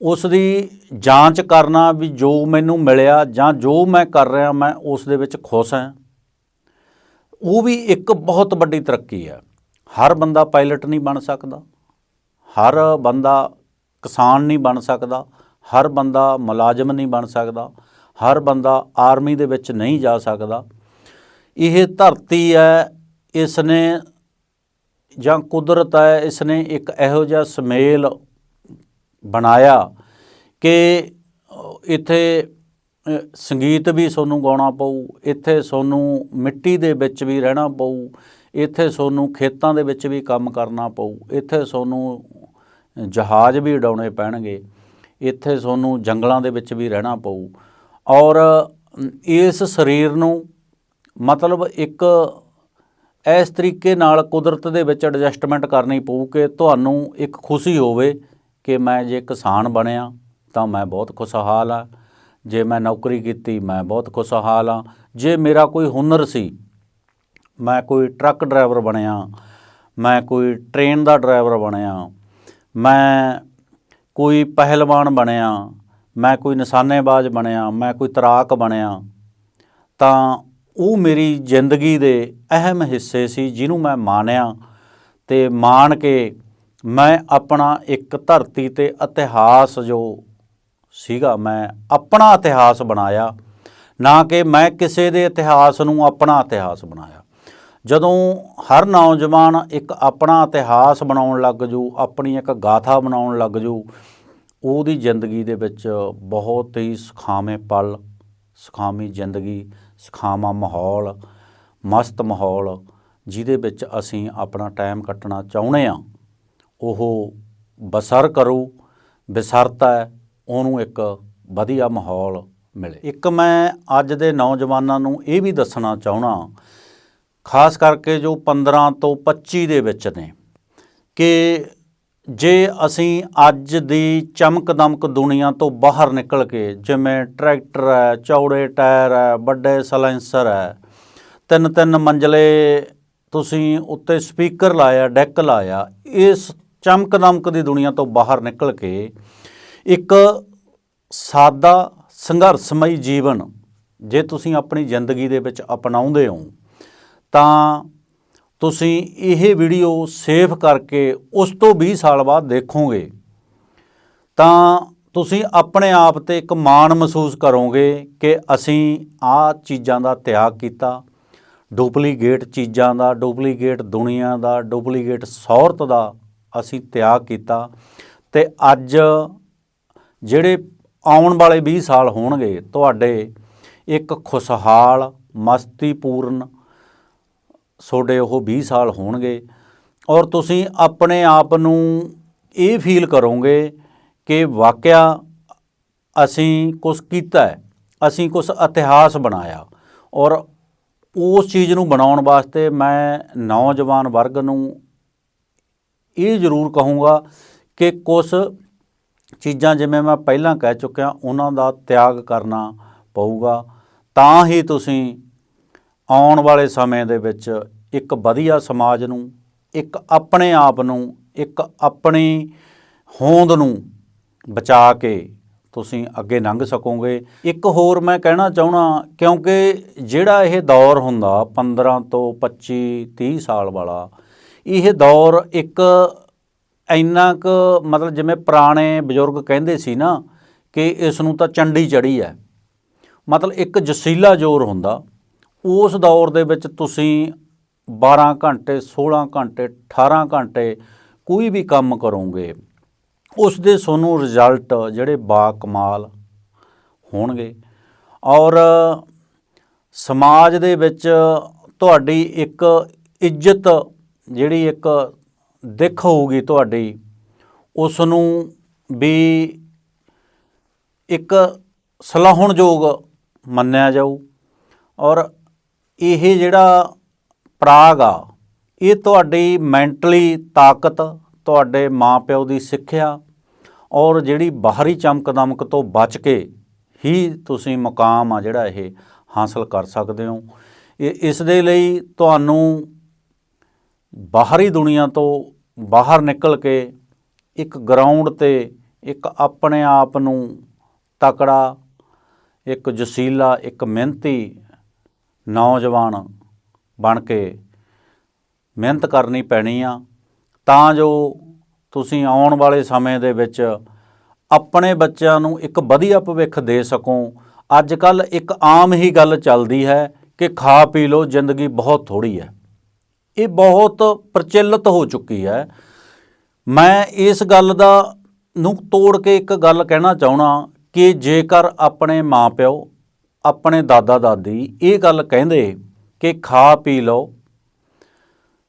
ਉਸ ਦੀ ਜਾਂਚ ਕਰਨਾ ਵੀ ਜੋ ਮੈਨੂੰ ਮਿਲਿਆ ਜਾਂ ਜੋ ਮੈਂ ਕਰ ਰਿਹਾ, ਮੈਂ ਉਸ ਦੇ ਵਿੱਚ ਖੁਸ਼ ਹਾਂ। ਉਹ ਵੀ ਇੱਕ ਬਹੁਤ ਵੱਡੀ ਤਰੱਕੀ ਹੈ। ਹਰ ਬੰਦਾ ਪਾਇਲਟ ਨਹੀਂ ਬਣ ਸਕਦਾ। ਹਰ ਬੰਦਾ ਕਿਸਾਨ ਨਹੀਂ ਬਣ ਸਕਦਾ। ਹਰ ਬੰਦਾ ਮੁਲਾਜ਼ਮ ਨਹੀਂ ਬਣ ਸਕਦਾ। ਹਰ ਬੰਦਾ ਆਰਮੀ ਦੇ ਵਿੱਚ ਨਹੀਂ ਜਾ ਸਕਦਾ। ਇਹ ਧਰਤੀ ਹੈ ਇਸ ਨੇ ਜਾਂ ਕੁਦਰਤ ਹੈ ਇਸ ਨੇ ਇੱਕ ਇਹੋ ਜਿਹਾ ਸਮੇਲ ਬਣਾਇਆ ਕਿ ਇੱਥੇ ਸੰਗੀਤ ਵੀ ਤੁਹਾਨੂੰ ਗਾਉਣਾ ਪਊ, ਇੱਥੇ ਤੁਹਾਨੂੰ ਮਿੱਟੀ ਦੇ ਵਿੱਚ ਵੀ ਰਹਿਣਾ ਪਊ, ਇੱਥੇ ਤੁਹਾਨੂੰ ਖੇਤਾਂ ਦੇ ਵਿੱਚ ਵੀ ਕੰਮ ਕਰਨਾ ਪਊ, ਇੱਥੇ ਤੁਹਾਨੂੰ ਜਹਾਜ਼ ਵੀ ਉਡਾਉਣੇ ਪੈਣਗੇ, ਇੱਥੇ ਤੁਹਾਨੂੰ ਜੰਗਲਾਂ ਦੇ ਵਿੱਚ ਵੀ ਰਹਿਣਾ ਪਊ। ਔਰ ਇਸ ਸਰੀਰ ਨੂੰ ਮਤਲਬ ਇੱਕ ਇਸ ਤਰੀਕੇ ਨਾਲ ਕੁਦਰਤ ਦੇ ਵਿੱਚ ਐਡਜਸਟਮੈਂਟ ਕਰਨੀ ਪਊ ਕਿ ਤੁਹਾਨੂੰ ਇੱਕ ਖੁਸ਼ੀ ਹੋਵੇ ਕਿ ਮੈਂ ਜੇ ਕਿਸਾਨ ਬਣਿਆ ਤਾਂ ਮੈਂ ਬਹੁਤ ਖੁਸ਼ਹਾਲ ਆ ਜੇ ਮੈਂ ਨੌਕਰੀ ਕੀਤੀ, ਮੈਂ ਬਹੁਤ ਖੁਸ਼ਹਾਲ ਹਾਂ। ਜੇ ਮੇਰਾ ਕੋਈ ਹੁਨਰ ਸੀ, ਮੈਂ ਕੋਈ ਟਰੱਕ ਡਰਾਈਵਰ ਬਣਿਆ, ਮੈਂ ਕੋਈ ਟ੍ਰੇਨ ਦਾ ਡਰਾਈਵਰ ਬਣਿਆ, ਮੈਂ ਕੋਈ ਪਹਿਲਵਾਨ ਬਣਿਆ, ਮੈਂ ਕੋਈ ਨਿਸ਼ਾਨੇਬਾਜ਼ ਬਣਿਆ, ਮੈਂ ਕੋਈ ਤਰਾਕ ਬਣਿਆ, ਤਾਂ ਉਹ ਮੇਰੀ ਜ਼ਿੰਦਗੀ ਦੇ ਅਹਿਮ ਹਿੱਸੇ ਸੀ, ਜਿਹਨੂੰ ਮੈਂ ਮਾਣਿਆ ਤੇ ਮਾਣ ਕੇ ਮੈਂ ਆਪਣਾ ਇੱਕ ਧਰਤੀ ਤੇ ਇਤਿਹਾਸ ਜੋ ਸੀਗਾ, ਮੈਂ ਆਪਣਾ ਇਤਿਹਾਸ ਬਣਾਇਆ, ਨਾ ਕਿ ਮੈਂ ਕਿਸੇ ਦੇ ਇਤਿਹਾਸ ਨੂੰ ਆਪਣਾ ਇਤਿਹਾਸ ਬਣਾਇਆ। ਜਦੋਂ ਹਰ ਨੌਜਵਾਨ ਇੱਕ ਆਪਣਾ ਇਤਿਹਾਸ ਬਣਾਉਣ ਲੱਗ ਜੂ, ਆਪਣੀ ਇੱਕ ਗਾਥਾ ਬਣਾਉਣ ਲੱਗ ਜੂ, ਉਹਦੀ ਜ਼ਿੰਦਗੀ ਦੇ ਵਿੱਚ ਬਹੁਤ ਹੀ ਸੁਖਾਵੇਂ ਪਲ ਸੁਖਾਮੀ ਜ਼ਿੰਦਗੀ, ਸੁਖਾਵਾਂ ਮਾਹੌਲ, ਮਸਤ ਮਾਹੌਲ, ਜਿਹਦੇ ਵਿੱਚ ਅਸੀਂ ਆਪਣਾ ਟਾਈਮ ਕੱਟਣਾ ਚਾਹੁੰਦੇ ਆ ਉਹ ਬਸਰ ਕਰੂ, ਬਸਰਤਾ ਹੈ ਉਹਨੂੰ ਇੱਕ ਵਧੀਆ ਮਾਹੌਲ ਮਿਲੇ। ਇੱਕ ਮੈਂ ਅੱਜ ਦੇ ਨੌਜਵਾਨਾਂ ਨੂੰ ਇਹ ਵੀ ਦੱਸਣਾ ਚਾਹਣਾ ਖਾਸ ਕਰਕੇ ਜੋ 15 ਤੋਂ 25 ਦੇ ਵਿੱਚ ਨੇ, ਕਿ ਜੇ ਅਸੀਂ ਅੱਜ ਦੀ ਚਮਕ ਦਮਕ ਦੁਨੀਆ ਤੋਂ ਬਾਹਰ ਨਿਕਲ ਕੇ ਜਿਵੇਂ ਟਰੈਕਟਰ ਹੈ, ਚੌੜੇ ਟਾਇਰ ਹੈ, ਵੱਡੇ ਸਲੈਂਸਰ ਹੈ, ਤਿੰਨ ਤਿੰਨ ਮੰਜ਼ਲੇ ਤੁਸੀਂ ਉੱਤੇ ਸਪੀਕਰ ਲਾਇਆ, ਡੈਕ ਲਾਇਆ, ਇਸ ਚਮਕ ਦਮਕ ਦੀ ਦੁਨੀਆ ਤੋਂ ਬਾਹਰ ਨਿਕਲ ਕੇ ਇੱਕ ਸਾਦਾ ਸੰਘਰਸ਼ਮਈ ਜੀਵਨ ਜੇ ਤੁਸੀਂ ਆਪਣੀ ਜ਼ਿੰਦਗੀ ਦੇ ਵਿੱਚ ਅਪਣਾਉਂਦੇ ਹੋ, ਤਾਂ ਤੁਸੀਂ ਇਹ ਵੀਡੀਓ ਸੇਵ ਕਰਕੇ ਉਸ ਤੋਂ 20 ਸਾਲ ਬਾਅਦ ਦੇਖੋਗੇ। ਤਾਂ ਤੁਸੀਂ ਆਪਣੇ ਆਪ ਤੇ ਇੱਕ ਮਾਣ ਮਹਿਸੂਸ ਕਰੋਗੇ ਕਿ ਅਸੀਂ ਆਹ ਚੀਜ਼ਾਂ ਦਾ ਤਿਆਗ ਕੀਤਾ। ਡੁਪਲੀਕੇਟ ਚੀਜ਼ਾਂ ਦਾ, ਡੁਪਲੀਕੇਟ ਦੁਨੀਆ ਦਾ, ਡੁਪਲੀਕੇਟ ਸੌਰਤ ਦਾ ਅਸੀਂ ਤਿਆਗ ਕੀਤਾ। ਤੇ ਅੱਜ ਜਿਹੜੇ ਆਉਣ ਵਾਲੇ 20 ਸਾਲ ਹੋਣਗੇ, ਤੁਹਾਡੇ ਇੱਕ ਖੁਸ਼ਹਾਲ, ਮਸਤੀਪੂਰਨ ਤੁਹਾਡੇ ਉਹ 20 ਸਾਲ ਹੋਣਗੇ ਔਰ ਤੁਸੀਂ ਆਪਣੇ ਆਪ ਨੂੰ ਇਹ ਫੀਲ ਕਰੋਗੇ ਕਿ ਵਾਕਿਆ ਅਸੀਂ ਕੁਝ ਕੀਤਾ ਹੈ, ਅਸੀਂ ਕੁਝ ਇਤਿਹਾਸ ਬਣਾਇਆ ਔਰ ਉਸ ਚੀਜ਼ ਨੂੰ ਬਣਾਉਣ ਵਾਸਤੇ ਮੈਂ ਨੌਜਵਾਨ ਵਰਗ ਨੂੰ ਇਹ ਜ਼ਰੂਰ ਕਹੂੰਗਾ ਕਿ ਕੁਝ ਚੀਜ਼ਾਂ ਜਿਵੇਂ ਮੈਂ ਪਹਿਲਾਂ ਕਹਿ ਚੁੱਕਿਆ, ਉਹਨਾਂ ਦਾ ਤਿਆਗ ਕਰਨਾ ਪਊਗਾ। ਤਾਂ ਹੀ ਤੁਸੀਂ ਆਉਣ ਵਾਲੇ ਸਮੇਂ ਦੇ ਵਿੱਚ ਇੱਕ ਵਧੀਆ ਸਮਾਜ ਨੂੰ, ਇੱਕ ਆਪਣੇ ਆਪ ਨੂੰ, ਇੱਕ ਆਪਣੀ ਹੋਂਦ ਨੂੰ ਬਚਾ ਕੇ ਤੁਸੀਂ ਅੱਗੇ ਲੰਘ ਸਕੋਗੇ। ਇੱਕ ਹੋਰ ਮੈਂ ਕਹਿਣਾ ਚਾਹਣਾ ਕਿਉਂਕਿ ਜਿਹੜਾ ਇਹ ਦੌਰ ਹੁੰਦਾ 15 ਤੋਂ 25 30 ਸਾਲ ਵਾਲਾ, ਇਹ ਦੌਰ ਇੱਕ ਇੰਨਾ ਕੁ ਮਤਲਬ ਜਿਵੇਂ ਪੁਰਾਣੇ ਬਜ਼ੁਰਗ ਕਹਿੰਦੇ ਸੀ ਨਾ ਕਿ ਇਸ ਨੂੰ ਤਾਂ ਚੰਡੀ ਚੜੀ ਹੈ। ਮਤਲਬ ਇੱਕ ਜਸੀਲਾ ਜ਼ੋਰ ਹੁੰਦਾ। ਉਸ ਦੌਰ ਦੇ ਵਿੱਚ ਤੁਸੀਂ 12 ਘੰਟੇ 16 ਘੰਟੇ 18 ਘੰਟੇ ਕੋਈ ਵੀ ਕੰਮ ਕਰੋਗੇ, ਉਸ ਦੇ ਤੁਹਾਨੂੰ ਰਿਜ਼ਲਟ ਜਿਹੜੇ ਬਾ ਕਮਾਲ ਹੋਣਗੇ। ਔਰ ਸਮਾਜ ਦੇ ਵਿੱਚ ਤੁਹਾਡੀ ਇੱਕ ਇੱਜ਼ਤ ਜਿਹੜੀ ਇੱਕ ਦਿੱਖ ਹੋਊਗੀ ਤੁਹਾਡੀ ਉਸ ਨੂੰ ਵੀ ਇੱਕ ਸਲਾਹੁਣਯੋਗ ਮੰਨਿਆ ਜਾਊ। ਔਰ ਇਹ ਜਿਹੜਾ ਪ੍ਰਾਗ ਆ, ਇਹ ਤੁਹਾਡੀ ਮੈਂਟਲੀ ਤਾਕਤ, ਤੁਹਾਡੇ ਮਾਪਿਓ ਦੀ ਸਿੱਖਿਆ ਔਰ ਜਿਹੜੀ ਬਾਹਰੀ ਚਮਕ ਦਮਕ ਤੋਂ ਬਚ ਕੇ ਹੀ ਤੁਸੀਂ ਮੁਕਾਮ ਆ ਜਿਹੜਾ ਇਹ ਹਾਸਲ ਕਰ ਸਕਦੇ ਹੋ। ਇਹ ਇਸ ਦੇ ਲਈ ਤੁਹਾਨੂੰ ਬਾਹਰੀ ਦੁਨੀਆ ਤੋਂ ਬਾਹਰ ਨਿਕਲ ਕੇ ਇੱਕ ਗਰਾਊਂਡ ਤੇ ਇੱਕ ਆਪਣੇ ਆਪ ਨੂੰ ਤਕੜਾ, ਇੱਕ ਜਸੀਲਾ, ਇੱਕ ਮਿਹਨਤੀ ਨੌਜਵਾਨ ਬਣ ਕੇ ਮਿਹਨਤ ਕਰਨੀ ਪੈਣੀ ਆ। ਤਾਂ ਜੋ ਤੁਸੀਂ ਆਉਣ ਵਾਲੇ ਸਮੇਂ ਦੇ ਵਿੱਚ ਆਪਣੇ ਬੱਚਿਆਂ ਨੂੰ ਇੱਕ ਵਧੀਆ ਭਵਿੱਖ ਦੇ ਸਕੋ। ਅੱਜ ਕੱਲ ਇੱਕ ਆਮ ਹੀ ਗੱਲ ਚੱਲਦੀ ਹੈ ਕਿ ਖਾ ਪੀ ਲਓ, ਜ਼ਿੰਦਗੀ ਬਹੁਤ ਥੋੜੀ ਹੈ। ਇਹ ਬਹੁਤ ਪ੍ਰਚਲਿਤ ਹੋ ਚੁੱਕੀ ਹੈ। ਮੈਂ ਇਸ ਗੱਲ ਦਾ ਨੂੰ ਤੋੜ ਕੇ ਇੱਕ ਗੱਲ ਕਹਿਣਾ ਚਾਹਣਾ ਕਿ ਜੇਕਰ ਆਪਣੇ ਮਾਪਿਓ, ਆਪਣੇ ਦਾਦਾ ਦਾਦੀ ਇਹ ਗੱਲ ਕਹਿੰਦੇ ਕਿ ਖਾ ਪੀ ਲਓ,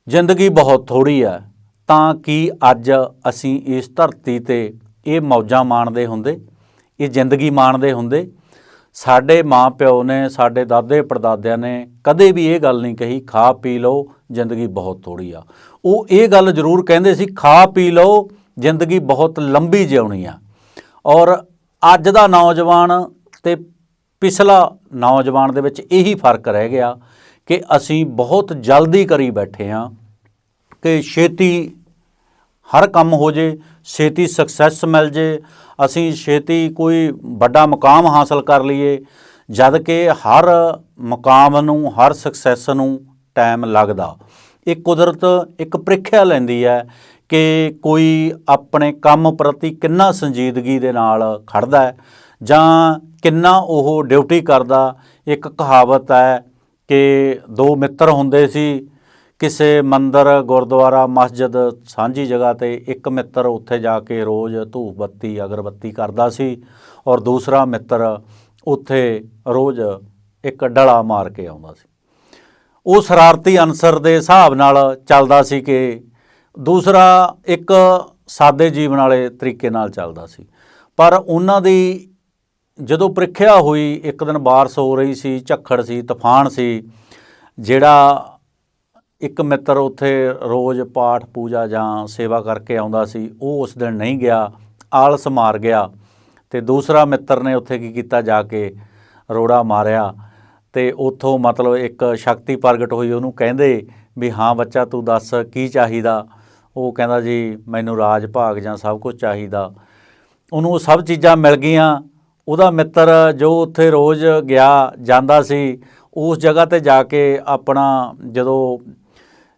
ਜ਼ਿੰਦਗੀ ਬਹੁਤ ਥੋੜੀ ਹੈ, ਤਾਂ ਕੀ ਅੱਜ ਅਸੀਂ ਇਸ ਧਰਤੀ ਤੇ ਇਹ ਮੌਜਾਂ ਮਾਣਦੇ ਹੁੰਦੇ, ਇਹ ਜ਼ਿੰਦਗੀ ਮਾਣਦੇ ਹੁੰਦੇ? ਸਾਡੇ ਮਾਪਿਓ ਨੇ, ਸਾਡੇ ਦਾਦੇ ਪੜਦਾਦਿਆਂ ਨੇ ਕਦੇ ਵੀ ਇਹ ਗੱਲ ਨਹੀਂ ਕਹੀ, ਖਾ ਪੀ ਲਓ, ਜ਼ਿੰਦਗੀ ਬਹੁਤ ਥੋੜੀ ਆ। ਉਹ ਇਹ ਗੱਲ ਜ਼ਰੂਰ ਕਹਿੰਦੇ ਸੀ, ਖਾ ਪੀ ਲਓ, ਜ਼ਿੰਦਗੀ ਬਹੁਤ ਲੰਬੀ ਜਿਉਣੀ ਆ। ਔਰ ਅੱਜ ਦਾ ਨੌਜਵਾਨ ਤੇ ਪਿਛਲਾ ਨੌਜਵਾਨ ਦੇ ਵਿੱਚ ਇਹੀ ਫ਼ਰਕ ਰਹਿ ਗਿਆ ਕਿ ਅਸੀਂ ਬਹੁਤ ਜਲਦੀ ਕਰੀ ਬੈਠੇ ਹਾਂ ਕਿ ਛੇਤੀ ਹਰ ਕੰਮ ਹੋ ਜੇ, ਛੇਤੀ ਸਕਸੈਸ ਮਿਲ ਜੇ ਅਸੀਂ ਛੇਤੀ ਕੋਈ ਵੱਡਾ ਮੁਕਾਮ ਹਾਸਲ ਕਰ ਲਈਏ, ਜਦ ਕਿ ਹਰ ਮੁਕਾਮ ਨੂੰ, ਹਰ ਸਕਸੈਸ ਨੂੰ ਟਾਈਮ ਲੱਗਦਾ। ਇਹ ਕੁਦਰਤ ਇੱਕ ਪ੍ਰੀਖਿਆ ਲੈਂਦੀ ਹੈ ਕਿ ਕੋਈ ਆਪਣੇ ਕੰਮ ਪ੍ਰਤੀ ਕਿੰਨਾ ਸੰਜੀਦਗੀ ਦੇ ਨਾਲ ਖੜਦਾ ਹੈ, ਜਾਂ ਕਿੰਨਾ ਉਹ ਡਿਊਟੀ ਕਰਦਾ। ਇੱਕ ਕਹਾਵਤ ਹੈ ਕਿ ਦੋ ਮਿੱਤਰ ਹੁੰਦੇ ਸੀ ਕਿਸੇ ਮੰਦਰ, ਗੁਰਦੁਆਰਾ, ਮਸਜਿਦ ਸਾਂਝੀ ਜਗ੍ਹਾ ਤੇ ਇੱਕ ਮਿੱਤਰ ਉੱਥੇ ਜਾ ਕੇ ਰੋਜ਼ ਧੂਪ ਬੱਤੀ, ਅਗਰਬੱਤੀ ਕਰਦਾ ਸੀ ਔਰ ਦੂਸਰਾ ਮਿੱਤਰ ਉੱਥੇ ਰੋਜ਼ ਇੱਕ ਡਲਾ ਮਾਰ ਕੇ ਆਉਂਦਾ ਸੀ। ਉਹ ਸ਼ਰਾਰਤੀ ਅਨਸਰ ਦੇ ਹਿਸਾਬ ਨਾਲ ਚੱਲਦਾ ਸੀ ਕਿ ਦੂਸਰਾ ਇੱਕ ਸਾਦੇ ਜੀਵਨ ਵਾਲੇ ਤਰੀਕੇ ਨਾਲ ਚੱਲਦਾ ਸੀ। ਪਰ ਉਹਨਾਂ ਦੀ ਜਦੋਂ ਪ੍ਰੀਖਿਆ ਹੋਈ, ਇੱਕ ਦਿਨ ਬਾਰਸ਼ ਹੋ ਰਹੀ ਸੀ, ਝੱਖੜ ਸੀ, ਤੂਫਾਨ ਸੀ, ਜਿਹੜਾ ਇੱਕ ਮਿੱਤਰ ਉੱਥੇ ਰੋਜ਼ ਪਾਠ, ਪੂਜਾ ਜਾਂ ਸੇਵਾ ਕਰਕੇ ਆਉਂਦਾ ਸੀ, ਉਹ ਉਸ ਦਿਨ ਨਹੀਂ ਗਿਆ, ਆਲਸ ਮਾਰ ਗਿਆ ਤੇ ਦੂਸਰਾ ਮਿੱਤਰ ਨੇ ਉੱਥੇ ਕੀ ਕੀਤਾ, ਜਾ ਕੇ ਰੋੜਾ ਮਾਰਿਆ ਤੇ ਉੱਥੋਂ ਮਤਲਬ ਇੱਕ ਸ਼ਕਤੀ ਪ੍ਰਗਟ ਹੋਈ, ਉਹਨੂੰ ਕਹਿੰਦੇ ਵੀ, ਹਾਂ ਬੱਚਾ, ਤੂੰ ਦੱਸ ਕੀ ਚਾਹੀਦਾ? ਉਹ ਕਹਿੰਦਾ, ਜੀ, ਮੈਨੂੰ ਰਾਜ ਭਾਗ ਜਾਂ ਸਭ ਕੁਝ ਚਾਹੀਦਾ। ਉਹਨੂੰ ਉਹ ਸਭ ਚੀਜ਼ਾਂ ਮਿਲ ਗਈਆਂ। ਉਹਦਾ ਮਿੱਤਰ ਜੋ ਉੱਥੇ ਰੋਜ਼ ਗਿਆ, ਜਾਂਦਾ ਸੀ, ਉਸ ਜਗ੍ਹਾ ਤੇ ਜਾ ਕੇ ਆਪਣਾ ਜਦੋਂ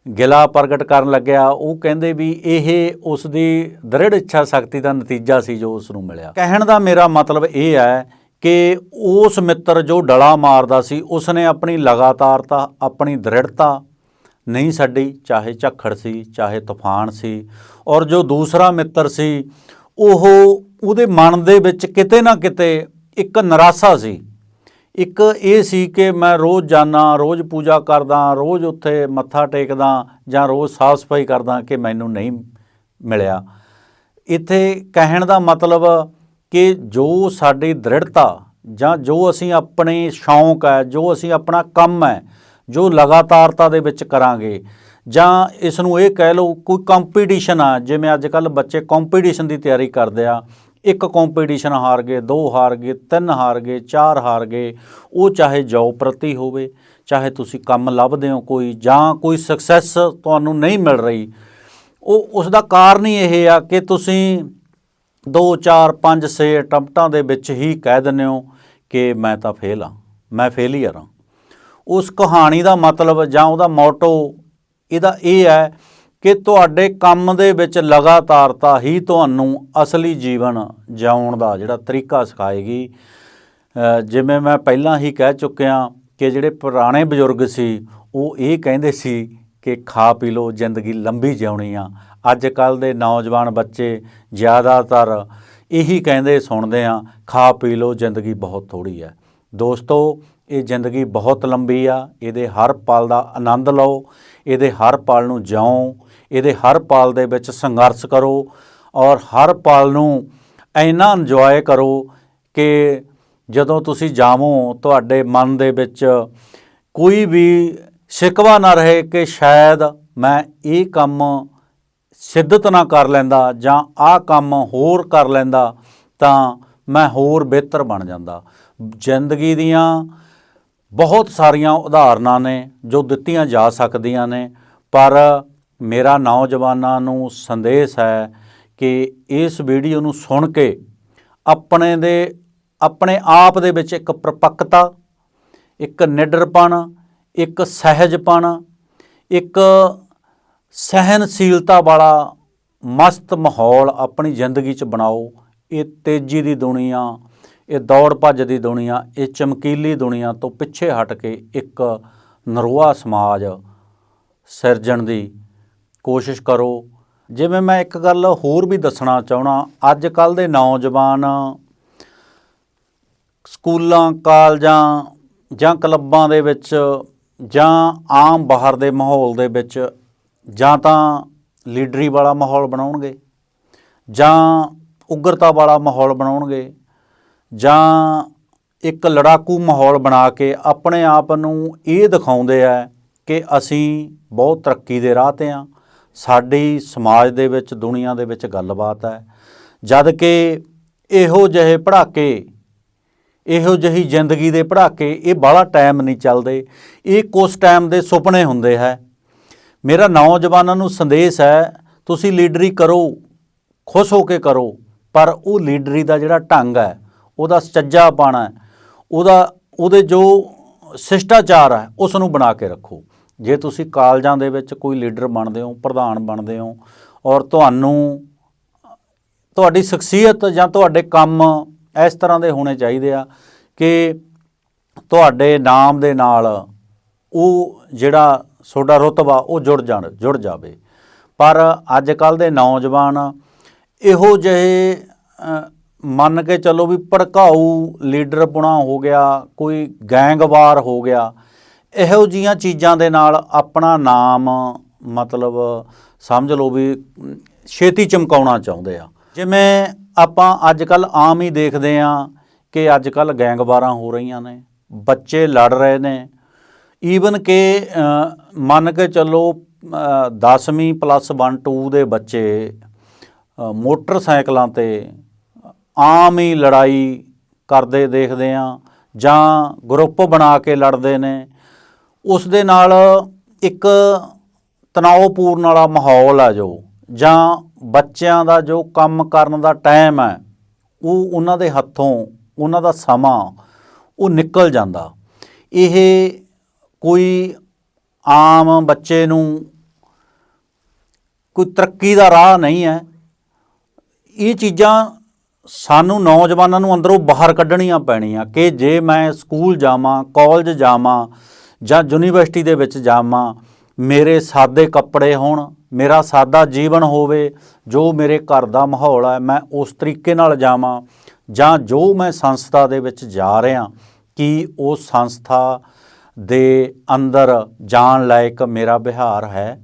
ਗਿਲਾ ਪ੍ਰਗਟ ਕਰਨ ਲੱਗਿਆ। ਉਹ ਕਹਿੰਦੇ ਵੀ ਇਹ ਉਸ ਦੀ ਦ੍ਰਿੜ ਇੱਛਾ ਸ਼ਕਤੀ ਦਾ ਨਤੀਜਾ ਸੀ ਜੋ ਉਸ ਨੂੰ ਮਿਲਿਆ। ਕਹਿਣ ਦਾ ਮੇਰਾ ਮਤਲਬ ਇਹ ਹੈ ਕਿ ਉਸ ਮਿੱਤਰ ਜੋ ਡਲਾ ਮਾਰਦਾ ਸੀ, ਉਸਨੇ ਆਪਣੀ ਲਗਾਤਾਰਤਾ, ਆਪਣੀ ਦ੍ਰਿੜਤਾ ਨਹੀਂ ਛੱਡੀ, ਚਾਹੇ ਝੱਖੜ ਸੀ, ਚਾਹੇ ਤੂਫਾਨ ਸੀ। ਔਰ ਜੋ ਦੂਸਰਾ ਮਿੱਤਰ ਸੀ, ਉਹ ਉਹਦੇ ਮਨ ਦੇ ਵਿੱਚ ਕਿਤੇ ਨਾ ਕਿਤੇ ਇੱਕ ਨਿਰਾਸ਼ਾ ਸੀ। ਇੱਕ ਇਹ ਸੀ ਕਿ ਮੈਂ ਰੋਜ਼ ਜਾਣਾ ਰੋਜ਼ ਪੂਜਾ ਕਰਦਾ, ਰੋਜ਼ ਉੱਥੇ ਮੱਥਾ ਟੇਕਦਾ ਜਾਂ ਰੋਜ਼ ਸਾਫ਼ ਸਫ਼ਾਈ ਕਰਦਾ ਕਿ ਮੈਨੂੰ ਨਹੀਂ ਮਿਲਿਆ। ਇੱਥੇ ਕਹਿਣ ਦਾ ਮਤਲਬ ਕਿ ਜੋ ਸਾਡੀ ਦ੍ਰਿੜਤਾ ਜਾਂ ਜੋ ਅਸੀਂ ਆਪਣੇ ਸ਼ੌਂਕ ਹੈ, ਜੋ ਅਸੀਂ ਆਪਣਾ ਕੰਮ ਹੈ, ਜੋ ਲਗਾਤਾਰਤਾ ਦੇ ਵਿੱਚ ਕਰਾਂਗੇ ਜਾਂ ਇਸ ਨੂੰ ਇਹ ਕਹਿ ਲਓ ਕੋਈ ਕੰਪੀਟੀਸ਼ਨ ਆ, ਜਿਵੇਂ ਅੱਜ ਕੱਲ ਬੱਚੇ ਕੰਪੀਟੀਸ਼ਨ ਦੀ ਤਿਆਰੀ ਕਰਦੇ ਆ ਇੱਕ ਕੰਪੀਟੀਸ਼ਨ ਹਾਰ ਗਏ, ਦੋ ਹਾਰ ਗਏ, ਤਿੰਨ ਹਾਰ ਗਏ, ਚਾਰ ਹਾਰ ਗਏ, ਉਹ ਚਾਹੇ ਜੌਬ ਪ੍ਰਤੀ ਹੋਵੇ, ਚਾਹੇ ਤੁਸੀਂ ਕੰਮ ਲੱਭਦੇ ਹੋ ਕੋਈ ਜਾਂ ਕੋਈ ਸਕਸੈਸ ਤੁਹਾਨੂੰ ਨਹੀਂ ਮਿਲ ਰਹੀ, ਉਹ ਉਸ ਦਾ ਕਾਰਨ ਹੀ ਇਹ ਆ ਕਿ ਤੁਸੀਂ 2 4 5 6 ਅਟੈਂਪਟਾਂ ਦੇ ਵਿੱਚ ਹੀ ਕਹਿ ਦਿੰਦੇ ਹੋ ਕਿ ਮੈਂ ਤਾਂ ਫੇਲ ਆ ਮੈਂ ਫੇਲੀਅਰ ਆ ਉਸ ਕਹਾਣੀ ਦਾ ਮਤਲਬ ਜਾਂ ਉਹਦਾ ਮੋਟੋ ਇਹਦਾ ਇਹ ਹੈ ਕਿ ਤੁਹਾਡੇ ਕੰਮ ਦੇ ਵਿੱਚ ਲਗਾਤਾਰਤਾ ਹੀ ਤੁਹਾਨੂੰ ਅਸਲੀ ਜੀਵਨ ਜਿਉਣ ਦਾ ਜਿਹੜਾ ਤਰੀਕਾ ਸਿਖਾਏਗੀ। ਜਿਵੇਂ ਮੈਂ ਪਹਿਲਾਂ ਹੀ ਕਹਿ ਚੁੱਕਿਆ ਕਿ ਜਿਹੜੇ ਪੁਰਾਣੇ ਬਜ਼ੁਰਗ ਸੀ, ਉਹ ਇਹ ਕਹਿੰਦੇ ਸੀ ਕਿ ਖਾ ਪੀ ਲਓ, ਜ਼ਿੰਦਗੀ ਲੰਬੀ ਜਿਉਣੀ ਆ। ਅੱਜ ਕੱਲ ਦੇ ਨੌਜਵਾਨ ਬੱਚੇ ਜ਼ਿਆਦਾਤਰ ਇਹੀ ਕਹਿੰਦੇ ਸੁਣਦੇ ਆ, ਖਾ ਪੀ ਲਓ, ਜ਼ਿੰਦਗੀ ਬਹੁਤ ਥੋੜੀ ਹੈ ਦੋਸਤੋ, ਇਹ ਜ਼ਿੰਦਗੀ ਬਹੁਤ ਲੰਬੀ ਆ, ਇਹਦੇ ਹਰ ਪਲ ਦਾ ਆਨੰਦ ਲਓ, ਇਹਦੇ ਹਰ ਪਲ ਨੂੰ ਜਿਉਂ ਇਹਦੇ ਹਰ ਪਲ ਦੇ ਵਿੱਚ ਸੰਘਰਸ਼ ਕਰੋ ਔਰ ਹਰ ਪਲ ਨੂੰ ਇੰਨਾ ਇੰਜੋਏ ਕਰੋ ਕਿ ਜਦੋਂ ਤੁਸੀਂ ਜਾਵੋ, ਤੁਹਾਡੇ ਮਨ ਦੇ ਵਿੱਚ ਕੋਈ ਵੀ ਸ਼ਿਕਵਾ ਨਾ ਰਹੇ ਕਿ ਸ਼ਾਇਦ ਮੈਂ ਇਹ ਕੰਮ ਸਿੱਧਤ ਨਾ ਕਰ ਲੈਂਦਾ ਜਾਂ ਆਹ ਕੰਮ ਹੋਰ ਕਰ ਲੈਂਦਾ ਤਾਂ ਮੈਂ ਹੋਰ ਬਿਹਤਰ ਬਣ ਜਾਂਦਾ। ਜ਼ਿੰਦਗੀ ਦੀਆਂ ਬਹੁਤ ਸਾਰੀਆਂ ਉਦਾਹਰਨਾਂ ਨੇ ਜੋ ਦਿੱਤੀਆਂ ਜਾ ਸਕਦੀਆਂ ਨੇ, ਪਰ ਮੇਰਾ ਨੌਜਵਾਨਾਂ ਨੂੰ ਸੰਦੇਸ਼ ਹੈ ਕਿ ਇਸ ਵੀਡੀਓ ਨੂੰ ਸੁਣ ਕੇ ਆਪਣੇ ਦੇ, ਆਪਣੇ ਆਪ ਦੇ ਵਿੱਚ ਇੱਕ ਪ੍ਰਪੱਕਤਾ, ਇੱਕ ਨਿਡਰਪਣ, ਇੱਕ ਸਹਿਜਪਣ, ਇੱਕ ਸਹਿਨਸ਼ੀਲਤਾ ਵਾਲਾ ਮਸਤ ਮਾਹੌਲ ਆਪਣੀ ਜ਼ਿੰਦਗੀ 'ਚ ਬਣਾਓ। ਇਹ ਤੇਜ਼ੀ ਦੀ ਦੁਨੀਆ, ਇਹ ਦੌੜ ਭੱਜ ਦੀ ਦੁਨੀਆ, ਇਹ ਚਮਕੀਲੀ ਦੁਨੀਆ ਤੋਂ ਪਿੱਛੇ ਹਟ ਕੇ ਇੱਕ ਨਰੋਆ ਸਮਾਜ ਸਿਰਜਣ ਦੀ ਕੋਸ਼ਿਸ਼ ਕਰੋ। ਜਿਵੇਂ ਮੈਂ ਇੱਕ ਗੱਲ ਹੋਰ ਵੀ ਦੱਸਣਾ ਚਾਹਣਾ ਅੱਜ ਕੱਲ ਦੇ ਨੌਜਵਾਨ ਸਕੂਲਾਂ, ਕਾਲਜਾਂ ਜਾਂ ਕਲੱਬਾਂ ਦੇ ਵਿੱਚ ਜਾਂ ਆਮ ਬਾਹਰ ਦੇ ਮਾਹੌਲ ਦੇ ਵਿੱਚ ਜਾਂ ਤਾਂ ਲੀਡਰੀ ਵਾਲਾ ਮਾਹੌਲ ਬਣਾਉਣਗੇ ਜਾਂ ਉਗਰਤਾ ਵਾਲਾ ਮਾਹੌਲ ਬਣਾਉਣਗੇ ਜਾਂ ਇੱਕ ਲੜਾਕੂ ਮਾਹੌਲ ਬਣਾ ਕੇ ਆਪਣੇ ਆਪ ਨੂੰ ਇਹ ਦਿਖਾਉਂਦੇ ਆ ਕਿ ਅਸੀਂ ਬਹੁਤ ਤਰੱਕੀ ਦੇ ਰਾਹ ਤੇ ਆ। ਸਾਡੀ ਸਮਾਜ ਦੇ ਵਿੱਚ, ਦੁਨੀਆ ਦੇ ਵਿੱਚ ਗੱਲਬਾਤ ਹੈ। ਜਦ ਕਿ ਇਹੋ ਜਿਹੇ ਪੜਾਕੇ, ਇਹੋ ਜਿਹੀ ਜ਼ਿੰਦਗੀ ਦੇ ਪੜਾਕੇ, ਇਹ ਬਾਹਲਾ ਟਾਈਮ ਨਹੀਂ ਚੱਲਦੇ। ਇਹ ਕੁਝ ਟਾਈਮ ਦੇ ਸੁਪਨੇ ਹੁੰਦੇ ਹੈ। ਮੇਰਾ ਨੌਜਵਾਨਾਂ ਨੂੰ ਸੰਦੇਸ਼ ਹੈ, ਤੁਸੀਂ ਲੀਡਰੀ ਕਰੋ, ਖੁਸ਼ ਹੋ ਕੇ ਕਰੋ, ਪਰ ਉਹ ਲੀਡਰੀ ਦਾ ਜਿਹੜਾ ਢੰਗ ਹੈ, ਉਹਦਾ ਸੱਚਾਪਣਾ ਹੈ, ਉਹਦਾ, ਉਹਦੇ ਜੋ ਸ਼ਿਸ਼ਟਾਚਾਰ ਹੈ ਉਸ ਨੂੰ ਬਣਾ ਕੇ ਰੱਖੋ। ਜੇ ਤੁਸੀਂ ਕਾਲਜਾਂ ਦੇ ਵਿੱਚ ਕੋਈ ਲੀਡਰ ਬਣਦੇ ਹੋ, ਪ੍ਰਧਾਨ ਬਣਦੇ ਹੋ ਔਰ ਤੁਹਾਨੂੰ, ਤੁਹਾਡੀ ਸ਼ਖਸੀਅਤ ਜਾਂ ਤੁਹਾਡੇ ਕੰਮ ਇਸ ਤਰ੍ਹਾਂ ਦੇ ਹੋਣੇ ਚਾਹੀਦੇ ਆ ਕਿ ਤੁਹਾਡੇ ਨਾਮ ਦੇ ਨਾਲ ਉਹ ਜਿਹੜਾ ਤੁਹਾਡਾ ਰੁਤਬਾ ਉਹ ਜੁੜ ਜਾਣ, ਜੁੜ ਜਾਵੇ। ਪਰ ਅੱਜ ਕੱਲ ਦੇ ਨੌਜਵਾਨ ਇਹੋ ਜਿਹੇ ਮੰਨ ਕੇ ਚੱਲੋ ਵੀ ਭੜਕਾਊ ਲੀਡਰ ਪੁਣਾ ਹੋ ਗਿਆ, ਕੋਈ ਗੈਂਗਵਾਰ ਹੋ ਗਿਆ ਇਹੋ ਜੀਆਂ ਚੀਜ਼ਾਂ ਦੇ ਨਾਲ ਆਪਣਾ ਨਾਮ, ਮਤਲਬ ਸਮਝ ਲਓ ਵੀ ਛੇਤੀ ਚਮਕਾਉਣਾ ਚਾਹੁੰਦੇ ਆ। ਜਿਵੇਂ ਆਪਾਂ ਅੱਜ ਕੱਲ ਆਮ ਹੀ ਦੇਖਦੇ ਆ ਕਿ ਅੱਜ ਕੱਲ ਗੈਂਗਵਾਰਾਂ ਹੋ ਰਹੀਆਂ ਨੇ, ਬੱਚੇ ਲੜ ਰਹੇ ਨੇ। ਈਵਨ ਕਿ ਮੰਨ ਕੇ ਚੱਲੋ 10ਵੀਂ ਪਲੱਸ 1 2 ਦੇ ਬੱਚੇ ਮੋਟਰਸਾਈਕਲਾਂ ਤੇ ਆਮ ਹੀ ਲੜਾਈ ਕਰਦੇ ਦੇਖਦੇ ਆ ਜਾਂ ਗਰੁੱਪ ਬਣਾ ਕੇ ਲੜਦੇ ਨੇ। ਉਸ ਦੇ ਨਾਲ ਇੱਕ ਤਣਾਅਪੂਰਨ ਵਾਲਾ ਮਾਹੌਲ ਆ ਜੋ, ਜਾਂ ਬੱਚਿਆਂ ਦਾ ਜੋ ਕੰਮ ਕਰਨ ਦਾ ਟਾਈਮ ਹੈ ਉਹ ਉਹਨਾਂ ਦੇ ਹੱਥੋਂ, ਉਹਨਾਂ ਦਾ ਸਮਾਂ, ਉਹ ਨਿਕਲ ਜਾਂਦਾ। ਇਹ ਕੋਈ ਆਮ ਬੱਚੇ ਨੂੰ ਕੋਈ ਤਰੱਕੀ ਦਾ ਰਾਹ ਨਹੀਂ ਹੈ। ਇਹ ਚੀਜ਼ਾਂ ਸਾਨੂੰ ਨੌਜਵਾਨਾਂ ਨੂੰ ਅੰਦਰੋਂ ਬਾਹਰ ਕੱਢਣੀਆਂ ਪੈਣੀਆਂ ਕਿ ਜੇ ਮੈਂ ਸਕੂਲ ਜਾਵਾਂ ਕਾਲਜ ਜਾਵਾਂ ਜਾਂ ਯੂਨੀਵਰਸਿਟੀ ਦੇ ਵਿੱਚ ਜਾਵਾਂ, ਮੇਰੇ ਸਾਦੇ ਕੱਪੜੇ ਹੋਣ, ਮੇਰਾ ਸਾਦਾ ਜੀਵਨ ਹੋਵੇ, ਜੋ ਮੇਰੇ ਘਰ ਦਾ ਮਾਹੌਲ ਹੈ, ਮੈਂ ਉਸ ਤਰੀਕੇ ਨਾਲ ਜਾਵਾਂ, ਜਾਂ ਜੋ ਮੈਂ ਸੰਸਥਾ ਦੇ ਵਿੱਚ ਜਾ ਰਿਹਾ, ਕਿ ਉਹ ਸੰਸਥਾ ਦੇ ਅੰਦਰ ਜਾਣ ਲਾਇਕ ਮੇਰਾ ਵਿਹਾਰ ਹੈ,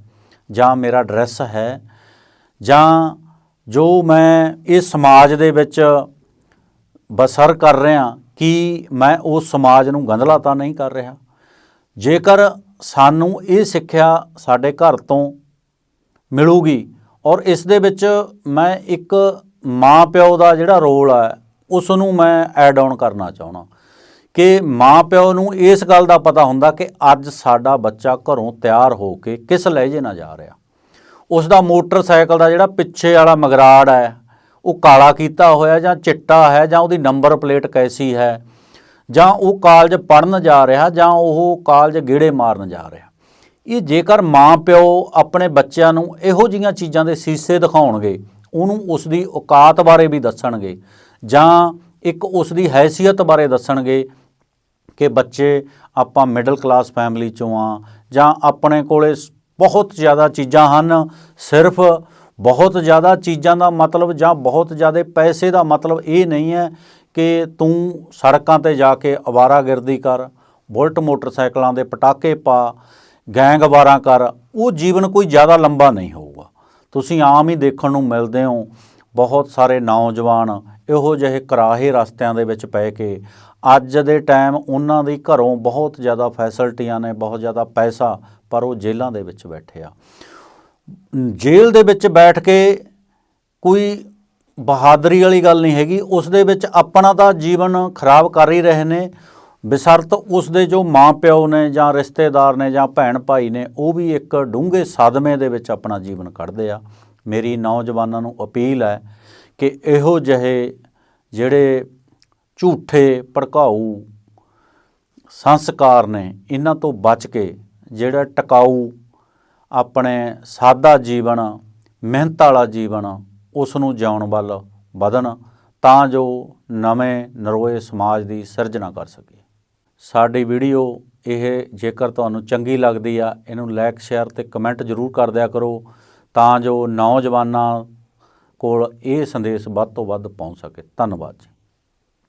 ਜਾਂ ਮੇਰਾ ਡਰੈਸ ਹੈ, ਜਾਂ ਜੋ ਮੈਂ ਇਸ ਸਮਾਜ ਦੇ ਵਿੱਚ ਬਸਰ ਕਰ ਰਿਹਾ, ਕਿ ਮੈਂ ਉਸ ਸਮਾਜ ਨੂੰ ਗੰਧਲਾ ਤਾਂ ਨਹੀਂ ਕਰ ਰਿਹਾ? ਜੇਕਰ ਸਾਨੂੰ ਇਹ ਸਿੱਖਿਆ ਸਾਡੇ ਘਰ ਤੋਂ ਮਿਲੂਗੀ ਔਰ ਇਸ ਦੇ ਵਿੱਚ ਮੈਂ ਇੱਕ ਮਾਂ ਪਿਓ ਦਾ ਜਿਹੜਾ ਰੋਲ ਹੈ ਉਸ ਨੂੰ ਮੈਂ ਐਡ ਆਨ ਕਰਨਾ ਚਾਹਣਾ ਕਿ ਮਾਂ ਪਿਓ ਨੂੰ ਇਸ ਗੱਲ ਦਾ ਪਤਾ ਹੁੰਦਾ ਕਿ ਅੱਜ ਸਾਡਾ ਬੱਚਾ ਘਰੋਂ ਤਿਆਰ ਹੋ ਕੇ ਕਿਸ ਲਹਿਜੇ ਨਾਲ ਜਾ ਰਿਹਾ। ਉਸ ਦਾ ਮੋਟਰਸਾਈਕਲ ਦਾ ਜਿਹੜਾ ਪਿੱਛੇ ਵਾਲਾ ਮਗਰਾੜ ਹੈ, ਉਹ ਕਾਲਾ ਕੀਤਾ ਹੋਇਆ ਜਾਂ ਚਿੱਟਾ ਹੈ ਜਾਂ ਉਹਦੀ ਨੰਬਰ ਪਲੇਟ ਕੈਸੀ ਹੈ ਜਾਂ ਉਹ ਕਾਲਜ ਪੜਨ ਜਾ ਰਿਹਾ ਜਾਂ ਉਹ ਕਾਲਜ ਗੇੜੇ ਮਾਰਨ ਜਾ ਰਿਹਾ। ਇਹ ਜੇਕਰ ਮਾਂ ਪਿਓ ਆਪਣੇ ਬੱਚਿਆਂ ਨੂੰ ਇਹੋ ਜੀਆਂ ਚੀਜ਼ਾਂ ਦੇ ਸੀਸੇ ਦਿਖਾਉਣਗੇ, ਉਹਨੂੰ ਉਸ ਦੀ ਔਕਾਤ ਬਾਰੇ ਵੀ ਦੱਸਣਗੇ ਜਾਂ ਇੱਕ ਉਸ ਦੀ ਹੈਸੀਅਤ ਬਾਰੇ ਦੱਸਣਗੇ ਕਿ ਬੱਚੇ ਆਪਾਂ ਮਿਡਲ ਕਲਾਸ ਫੈਮਿਲੀ ਚੋਂ ਆ ਜਾਂ ਆਪਣੇ ਕੋਲੇ ਬਹੁਤ ਜ਼ਿਆਦਾ ਚੀਜ਼ਾਂ ਹਨ, ਸਿਰਫ ਬਹੁਤ ਜ਼ਿਆਦਾ ਚੀਜ਼ਾਂ ਦਾ ਮਤਲਬ ਜਾਂ ਬਹੁਤ ਜ਼ਿਆਦਾ ਪੈਸੇ ਦਾ ਮਤਲਬ ਇਹ ਨਹੀਂ ਹੈ ਕਿ ਤੂੰ ਸੜਕਾਂ ਤੇ ਜਾ ਕੇ ਅਵਾਰਾਗਰਦੀ ਕਰ, ਬੁਲਟ ਮੋਟਰਸਾਈਕਲਾਂ ਦੇ ਪਟਾਕੇ ਪਾ ਗੈਂਗਵਾਰਾਂ ਕਰ, ਉਹ ਜੀਵਨ ਕੋਈ ਜ਼ਿਆਦਾ ਲੰਬਾ ਨਹੀਂ ਹੋਊਗਾ। ਤੁਸੀਂ ਆਮ ਹੀ ਦੇਖਣ ਨੂੰ ਮਿਲਦੇ ਹੋ, ਬਹੁਤ ਸਾਰੇ ਨੌਜਵਾਨ ਇਹੋ ਜਿਹੇ ਕਰਾਹੇ ਰਸਤਿਆਂ ਦੇ ਵਿੱਚ ਪੈ ਕੇ ਅੱਜ ਦੇ ਟਾਈਮ ਉਹਨਾਂ ਦੀ ਘਰੋਂ ਬਹੁਤ ਜ਼ਿਆਦਾ ਫੈਸਿਲਿਟੀਆਂ ਨੇ, ਬਹੁਤ ਜ਼ਿਆਦਾ ਪੈਸਾ, ਪਰ ਉਹ ਜੇਲ੍ਹਾਂ ਦੇ ਵਿੱਚ ਬੈਠੇ ਆ। ਜੇਲ੍ਹ ਦੇ ਵਿੱਚ ਬੈਠ ਕੇ ਕੋਈ ਬਹਾਦਰੀ ਵਾਲੀ ਗੱਲ ਨਹੀਂ ਹੈਗੀ। ਉਸ ਦੇ ਵਿੱਚ ਆਪਣਾ ਤਾਂ ਜੀਵਨ ਖਰਾਬ ਕਰ ਹੀ ਰਹੇ ਨੇ। ਬਿਸਰਤ ਉਸ ਦੇ ਜੋ ਮਾਂ ਪਿਓ ਨੇ ਜਾਂ ਰਿਸ਼ਤੇਦਾਰ ਨੇ ਜਾਂ ਭੈਣ ਭਾਈ ਨੇ, ਉਹ ਵੀ ਇੱਕ ਡੂੰਘੇ ਸਦਮੇ ਦੇ ਵਿੱਚ ਆਪਣਾ ਜੀਵਨ ਕੱਢਦੇ ਆ। ਮੇਰੀ ਨੌਜਵਾਨਾਂ ਨੂੰ ਅਪੀਲ ਹੈ ਕਿ ਇਹੋ ਜਿਹੇ ਜਿਹੜੇ ਝੂਠੇ ਭੜਕਾਊ ਸੰਸਕਾਰ ਨੇ, ਇਹਨਾਂ ਤੋਂ ਬਚ ਕੇ ਜਿਹੜਾ ਟਿਕਾਊ ਆਪਣੇ ਸਾਦਾ ਜੀਵਨ, ਮਿਹਨਤ ਵਾਲਾ ਜੀਵਨ ਉਸ ਨੂੰ ਜਿਉਣ ਵੱਲ ਵਧਣ ਤਾਂ ਜੋ ਨਵੇਂ ਨਰੋਏ ਸਮਾਜ ਦੀ ਸਿਰਜਣਾ ਕਰ ਸਕੀਏ ਸਾਡੀ ਵੀਡੀਓ ਇਹ ਜੇਕਰ ਤੁਹਾਨੂੰ ਚੰਗੀ ਲੱਗਦੀ ਆ, ਇਹਨੂੰ ਲਾਈਕ ਸ਼ੇਅਰ ਤੇ ਕਮੈਂਟ ਜ਼ਰੂਰ ਕਰ ਦਿਆ ਕਰੋ ਤਾਂ ਜੋ ਨੌਜਵਾਨਾਂ ਕੋਲ ਇਹ ਸੰਦੇਸ਼ ਵੱਧ ਤੋਂ ਵੱਧ ਪਹੁੰਚ ਸਕੇ। ਧੰਨਵਾਦ ਜੀ।